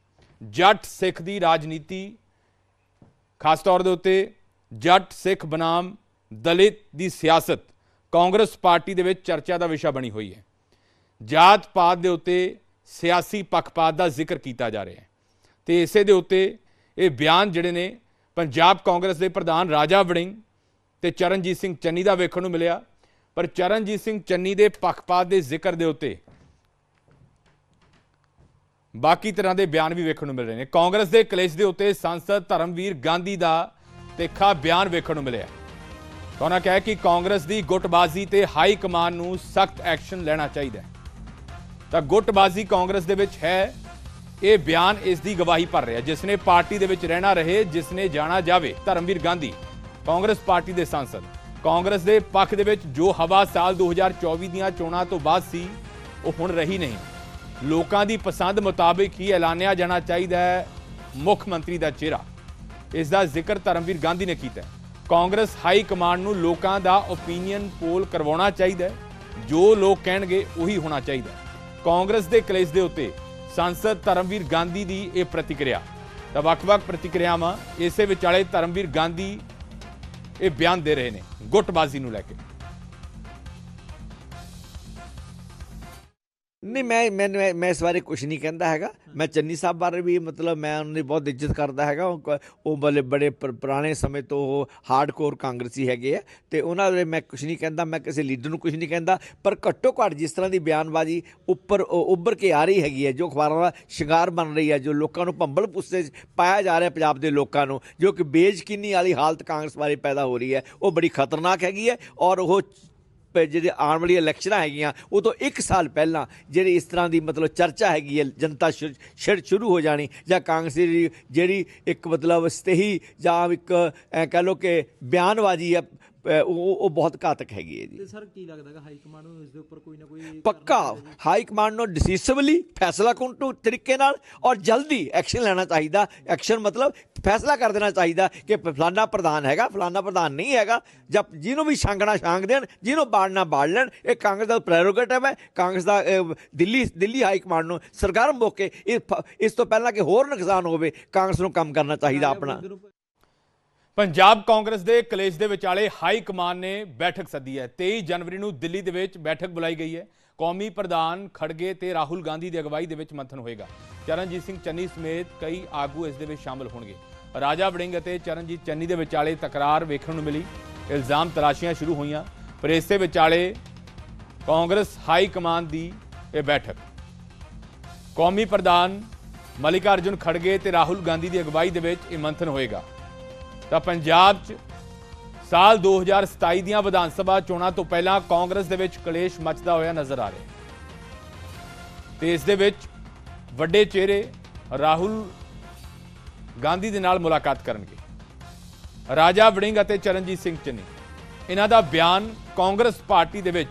ਜੱਟ ਸਿੱਖ ਦੀ ਰਾਜਨੀਤੀ ਖਾਸ ਤੌਰ ਦੇ ਉੱਤੇ ਜੱਟ ਸਿੱਖ ਬਨਾਮ ਦਲਿਤ ਦੀ ਸਿਆਸਤ ਕਾਂਗਰਸ ਪਾਰਟੀ ਦੇ ਵਿੱਚ ਚਰਚਾ ਦਾ ਵਿਸ਼ਾ ਬਣੀ ਹੋਈ ਹੈ ਜਾਤ ਪਾਤ ਦੇ ਉੱਤੇ ਸਿਆਸੀ ਪੱਖਪਾਤ ਦਾ ਜ਼ਿਕਰ ਕੀਤਾ ਜਾ ਰਿਹਾ ਹੈ। ਤੇ ਇਸੇ ਦੇ ਉੱਤੇ ਇਹ ਬਿਆਨ ਜਿਹੜੇ ਨੇ, ਪੰਜਾਬ ਕਾਂਗਰਸ ਦੇ ਪ੍ਰਧਾਨ ਰਾਜਾ ਵੜਿੰਗ ਤੇ ਚਰਨਜੀਤ ਸਿੰਘ ਚੰਨੀ ਦਾ ਵੇਖਣ ਨੂੰ ਮਿਲਿਆ। ਪਰ ਚਰਨਜੀਤ ਸਿੰਘ ਚੰਨੀ ਦੇ ਪੱਖਪਾਤ ਦੇ ਜ਼ਿਕਰ ਦੇ ਉੱਤੇ ਬਾਕੀ ਤਰ੍ਹਾਂ ਦੇ ਬਿਆਨ ਵੀ ਵੇਖਣ ਨੂੰ ਮਿਲ ਰਹੇ ਨੇ। ਕਾਂਗਰਸ ਦੇ ਕਲੇਸ਼ ਦੇ ਉੱਤੇ ਸੰਸਦ ਧਰਮਵੀਰ ਗਾਂਧੀ ਦਾ ਤਿੱਖਾ ਬਿਆਨ ਵੇਖਣ ਨੂੰ ਮਿਲਿਆ। ਉਹਨਾਂ ਕਿਹਾ ਕਿ ਕਾਂਗਰਸ ਦੀ ਗੁੱਟਬਾਜ਼ੀ ਤੇ ਹਾਈ ਕਮਾਨ ਨੂੰ ਸਖਤ ਐਕਸ਼ਨ ਲੈਣਾ ਚਾਹੀਦਾ ਹੈ। ਤਾਂ ਗੁੱਟਬਾਜ਼ੀ ਕਾਂਗਰਸ ਦੇ ਵਿੱਚ ਹੈ। ਇਹ ਬਿਆਨ ਇਸ ਦੀ ਗਵਾਹੀ ਭਰ ਰਿਹਾ ਜਿਸ ਨੇ ਪਾਰਟੀ ਦੇ ਵਿੱਚ ਰਹਿਣਾ ਰਹੇ ਜਿਸ ਨੇ ਜਾਣਾ ਜਾਵੇ, ਧਰਮਵੀਰ ਗਾਂਧੀ, ਕਾਂਗਰਸ ਪਾਰਟੀ ਦੇ ਸੰਸਦ। ਕਾਂਗਰਸ ਦੇ ਪੱਖ ਦੇ ਵਿੱਚ ਜੋ ਹਵਾ ਸਾਲ 2024 ਦੀਆਂ ਚੋਣਾਂ ਤੋਂ ਬਾਅਦ ਸੀ, ਉਹ ਹੁਣ ਰਹੀ ਨਹੀਂ। ਲੋਕਾਂ ਦੀ ਪਸੰਦ ਮੁਤਾਬਿਕ ਹੀ ਐਲਾਨਿਆ ਜਾਣਾ ਚਾਹੀਦਾ ਹੈ ਮੁੱਖ ਮੰਤਰੀ ਦਾ ਚਿਹਰਾ। ਇਸ ਦਾ ਜ਼ਿਕਰ ਧਰਮਵੀਰ ਗਾਂਧੀ ਨੇ ਕੀਤਾ ਕਾਂਗਰਸ ਹਾਈ ਕਮਾਂਡ ਨੂੰ ਲੋਕਾਂ ਦਾ ਓਪੀਨੀਅਨ ਪੋਲ ਕਰਵਾਉਣਾ ਚਾਹੀਦਾ ਜੋ ਲੋਕ ਕਹਿਣਗੇ, ਉਹੀ ਹੋਣਾ ਚਾਹੀਦਾ ਕਾਂਗਰਸ ਦੇ ਕਲੇਸ਼ ਦੇ ਉੱਤੇ ਸੰਸਦ ਧਰਮਵੀਰ ਗਾਂਧੀ ਦੀ ਇਹ ਪ੍ਰਤੀਕਿਰਿਆ। ਤਾਂ ਵੱਖ-ਵੱਖ ਪ੍ਰਤੀਕਿਰਿਆਵਾਂ ਇਸੇ ਵਿਚਾਲੇ ਧਰਮਵੀਰ ਗਾਂਧੀ ਇਹ ਬਿਆਨ ਦੇ ਰਹੇ ਨੇ, ਗੁੱਟਬਾਜ਼ੀ ਨੂੰ ਲੈ ਕੇ। ਨਹੀਂ, ਮੈਂ, ਮੈਨੂੰ ਮੈਂ- ਇਸ ਬਾਰੇ ਕੁਝ ਨਹੀਂ ਕਹਿੰਦਾ ਹੈਗਾ। ਮੈਂ ਚੰਨੀ ਸਾਹਿਬ ਬਾਰੇ ਵੀ ਮਤਲਬ ਮੈਂ ਉਹਨਾਂ ਦੀ ਬਹੁਤ ਇੱਜ਼ਤ ਕਰਦਾ ਹੈਗਾ। ਉਹ ਕ- ਉਹ ਬਲੇ ਬੜੇ ਪੁਰ- ਪੁਰਾਣੇ ਸਮੇਂ ਤੋਂ ਉਹ ਹਾਰਡਕੋਰ ਕਾਂਗਰਸੀ ਹੈਗੇ ਆ। ਤੇ ਉਹਨਾਂ ਬਾਰੇ ਮੈਂ ਕੁਝ ਨਹੀਂ ਕਹਿੰਦਾ, ਮੈਂ ਕਿਸੇ ਲੀਡਰ ਨੂੰ ਕੁਝ ਨਹੀਂ ਕਹਿੰਦਾ। ਪਰ ਘੱਟੋ ਘੱਟ ਜਿਸ ਤਰ੍ਹਾਂ ਦੀ ਬਿਆਨਬਾਜ਼ੀ ਉੱਪਰ ਉੱਭਰ ਕੇ ਆ ਰਹੀ ਹੈਗੀ ਹੈ, ਜੋ ਅਖਬਾਰਾਂ ਦਾ ਸ਼ਿੰਗਾਰ ਬਣ ਰਹੀ ਹੈ, ਜੋ ਲੋਕਾਂ ਨੂੰ ਭੰਬਲ ਪੁੱਸੇ ਪਾਇਆ ਜਾ ਰਿਹਾ ਪੰਜਾਬ ਦੇ ਲੋਕਾਂ ਨੂੰ, ਜੋ ਕਿ ਬੇਇੱਜ਼ਤੀ ਵਾਲੀ ਹਾਲਤ ਕਾਂਗਰਸ ਬਾਰੇ ਪੈਦਾ ਹੋ ਰਹੀ ਹੈ, ਉਹ ਬੜੀ ਖਤਰਨਾਕ ਹੈਗੀ ਹੈ। ਔਰ ਉਹ ਜਿਹੜੇ ਆਉਣ ਵਾਲੀ ਇਲੈਕਸ਼ਨਾਂ ਹੈਗੀਆਂ, ਉਹ ਤੋਂ 1 ਸਾਲ ਪਹਿਲਾਂ ਜਿਹੜੀ ਇਸ ਤਰ੍ਹਾਂ ਦੀ ਮਤਲਬ ਚਰਚਾ ਹੈਗੀ ਹੈ, ਜਨਤਾ ਛਿੜ ਸ਼ੁਰੂ ਹੋ ਜਾਣੀ, ਜਾਂ ਕਾਂਗਰਸ ਜਿਹੜੀ ਇੱਕ ਮਤਲਬ ਸਤਹੀ ਜਾਂ ਇੱਕ ਕਹਿ ਕਹ ਲੋ ਕਿ ਬਿਆਨਬਾਜ਼ੀ ਹੈ ਪ- ਉਹ ਉਹ ਬਹੁਤ ਘਾਤਕ ਹੈਗੀ ਹੈ ਜੀ। ਤੇ ਸਰ ਕੀ ਲੱਗਦਾ ਹੈ ਹਾਈ ਕਮਾਂਡ ਨੂੰ ਇਸ ਦੇ ਉੱਪਰ ਕੋਈ ਨਾ ਕੋਈ ਪੱਕਾ। ਜੀ? ਹਾਈ ਕਮਾਂਡ ਨੂੰ ਡਿਸੀਸਿਵਲੀ ਫੈਸਲਾ ਕੁੰਟੂ ਤਰੀਕੇ ਨਾਲ ਔਰ ਜਲਦੀ ਐਕਸ਼ਨ ਲੈਣਾ ਚਾਹੀਦਾ। ਐਕਸ਼ਨ ਮਤਲਬ ਫੈਸਲਾ ਕਰ ਦੇਣਾ ਚਾਹੀਦਾ ਕਿ ਫਲਾਨਾ ਪ੍ਰਧਾਨ ਹੈਗਾ ਫਲਾਨਾ ਪ੍ਰਧਾਨ ਨਹੀਂ ਹੈਗਾ। ਜਦ ਜਿਹਨੂੰ ਵੀ ਛਾਂਗਣਾ ਛਾਂਗ ਦੇਣ ਜਿਹਨੂੰ ਬਾੜਨਾ ਬਾੜ ਲੈਣ ਇਹ ਕਾਂਗਰਸ ਦਾ ਪ੍ਰੈਰੋਗੇਟਿਵ ਹੈ। ਕਾਂਗਰਸ ਦਾ uh, Delhi Delhi high command ਨੂੰ ਸਰਕਾਰ ਮੌਕੇ ਫ- ਇਸ ਤੋਂ ਪਹਿਲਾਂ ਕਿ ਹੋਰ ਨੁਕਸਾਨ ਹੋਵੇ ਕਾਂਗਰਸ ਨੂੰ ਕੰਮ ਕਰਨਾ ਚਾਹੀਦਾ ਆਪਣਾ। ਪੰਜਾਬ ਕਾਂਗਰਸ ਦੇ ਕਲੇਸ਼ ਦੇ ਵਿਚਾਲੇ ਹਾਈ ਕਮਾਨ ਨੇ ਬੈਠਕ ਸੱਦੀ ਹੈ। 23 ਜਨਵਰੀ ਨੂੰ ਦਿੱਲੀ ਦੇ ਵਿੱਚ ਬੈਠਕ ਬੁਲਾਈ ਗਈ ਹੈ। ਕੌਮੀ ਪ੍ਰਧਾਨ ਖੜਗੇ ਤੇ ਰਾਹੁਲ ਗਾਂਧੀ ਦੀ ਅਗਵਾਈ ਦੇ ਵਿੱਚ ਮੰਥਨ ਹੋਏਗਾ। ਚਰਨਜੀਤ ਸਿੰਘ ਚੰਨੀ ਸਮੇਤ ਕਈ ਆਗੂ ਇਸ ਦੇ ਵਿੱਚ ਸ਼ਾਮਲ ਹੋਣਗੇ। ਰਾਜਾ ਵੜਿੰਗ ਅਤੇ ਚਰਨਜੀਤ ਚੰਨੀ ਦੇ ਵਿਚਾਲੇ ਤਕਰਾਰ ਵੇਖਣ ਨੂੰ ਮਿਲੀ। ਇਲਜ਼ਾਮ ਤਰਾਸ਼ੀਆਂ ਸ਼ੁਰੂ ਹੋਈਆਂ। ਪਰ ਇਸੇ ਵਿਚਾਲੇ ਕਾਂਗਰਸ ਹਾਈ ਕਮਾਨ ਦੀ ਇਹ ਬੈਠਕ। ਕੌਮੀ ਪ੍ਰਧਾਨ ਮਲਿਕਾਰਜੁਨ ਖੜਗੇ ਤੇ ਰਾਹੁਲ ਗਾਂਧੀ ਦੀ ਅਗਵਾਈ ਦੇ ਵਿੱਚ ਇਹ ਮੰਥਨ ਹੋਏਗਾ। ਤਾਂ ਪੰਜਾਬ 'ਚ ਸਾਲ 2027 ਦੀਆਂ ਵਿਧਾਨ ਸਭਾ ਚੋਣਾਂ ਤੋਂ ਪਹਿਲਾਂ ਕਾਂਗਰਸ ਦੇ ਵਿੱਚ ਕਲੇਸ਼ ਮਚਦਾ ਹੋਇਆ ਨਜ਼ਰ ਆ ਰਿਹਾ ਹੈ। ਤੇ ਇਸ ਦੇ ਵਿੱਚ ਵੱਡੇ ਚਿਹਰੇ ਰਾਹੁਲ ਗਾਂਧੀ ਦੇ ਨਾਲ ਮੁਲਾਕਾਤ ਕਰਨਗੇ। ਰਾਜਾ ਵੜਿੰਗ ਅਤੇ ਚਰਨਜੀਤ ਸਿੰਘ ਚੰਨੀ। ਇਹਨਾਂ ਦਾ ਬਿਆਨ ਕਾਂਗਰਸ ਪਾਰਟੀ ਦੇ ਵਿੱਚ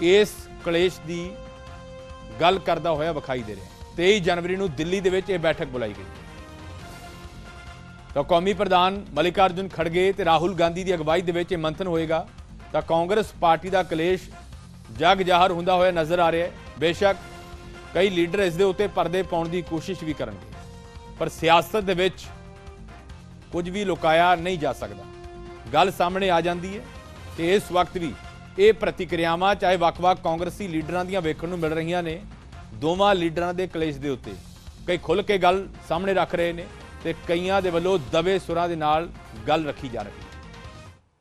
ਇਸ ਕਲੇਸ਼ ਦੀ ਗੱਲ ਕਰਦਾ ਹੋਇਆ ਵਿਖਾਈ ਦੇ ਰਿਹਾ ਹੈ। 23 ਜਨਵਰੀ ਨੂੰ ਦਿੱਲੀ ਦੇ ਵਿੱਚ ਇਹ ਬੈਠਕ ਬੁਲਾਈ ਗਈ। ਤਾਂ ਕੌਮੀ ਪ੍ਰਧਾਨ ਮਲਿਕਾਰਜੁਨ ਖੜਗੇ ਤੇ ਰਾਹੁਲ ਗਾਂਧੀ ਦੀ ਅਗਵਾਈ ਦੇ ਵਿੱਚ ਇਹ ਮੰਥਨ ਹੋਏਗਾ। ਤਾਂ ਕਾਂਗਰਸ ਪਾਰਟੀ ਦਾ ਕਲੇਸ਼ ਜਗ ਜ਼ਾਹਰ ਹੁੰਦਾ ਹੋਇਆ ਨਜ਼ਰ ਆ ਰਿਹਾ ਹੈ। ਬੇਸ਼ੱਕ ਕਈ ਲੀਡਰ ਇਸ ਦੇ ਉੱਤੇ ਪਰਦੇ ਪਾਉਣ ਦੀ ਕੋਸ਼ਿਸ਼ ਵੀ ਕਰਨਗੇ। ਪਰ ਸਿਆਸਤ ਦੇ ਵਿੱਚ ਕੁਝ ਵੀ ਲੁਕਾਇਆ ਨਹੀਂ ਜਾ ਸਕਦਾ। ਗੱਲ ਸਾਹਮਣੇ ਆ ਜਾਂਦੀ ਹੈ ਤੇ ਇਸ ਵਕਤ ਵੀ ਇਹ ਪ੍ਰਤੀਕਿਰਿਆਵਾਂ ਚਾਹੇ ਵੱਖ-ਵੱਖ ਕਾਂਗਰਸੀ ਲੀਡਰਾਂ ਦੀਆਂ ਵੇਖਣ ਨੂੰ ਮਿਲ ਰਹੀਆਂ ਨੇ, ਦੋਵਾਂ ਲੀਡਰਾਂ ਦੇ ਕਲੇਸ਼ ਦੇ ਉੱਤੇ ਕਈ ਖੁੱਲ ਕੇ ਗੱਲ ਸਾਹਮਣੇ ਰੱਖ ਰਹੇ ਨੇ। ਤੇ ਕਈਆਂ ਦੇ ਵੱਲੋਂ ਦਬੇ ਸੁਰਾਂ ਦੇ ਨਾਲ ਗੱਲ ਰੱਖੀ ਜਾ ਰਹੀ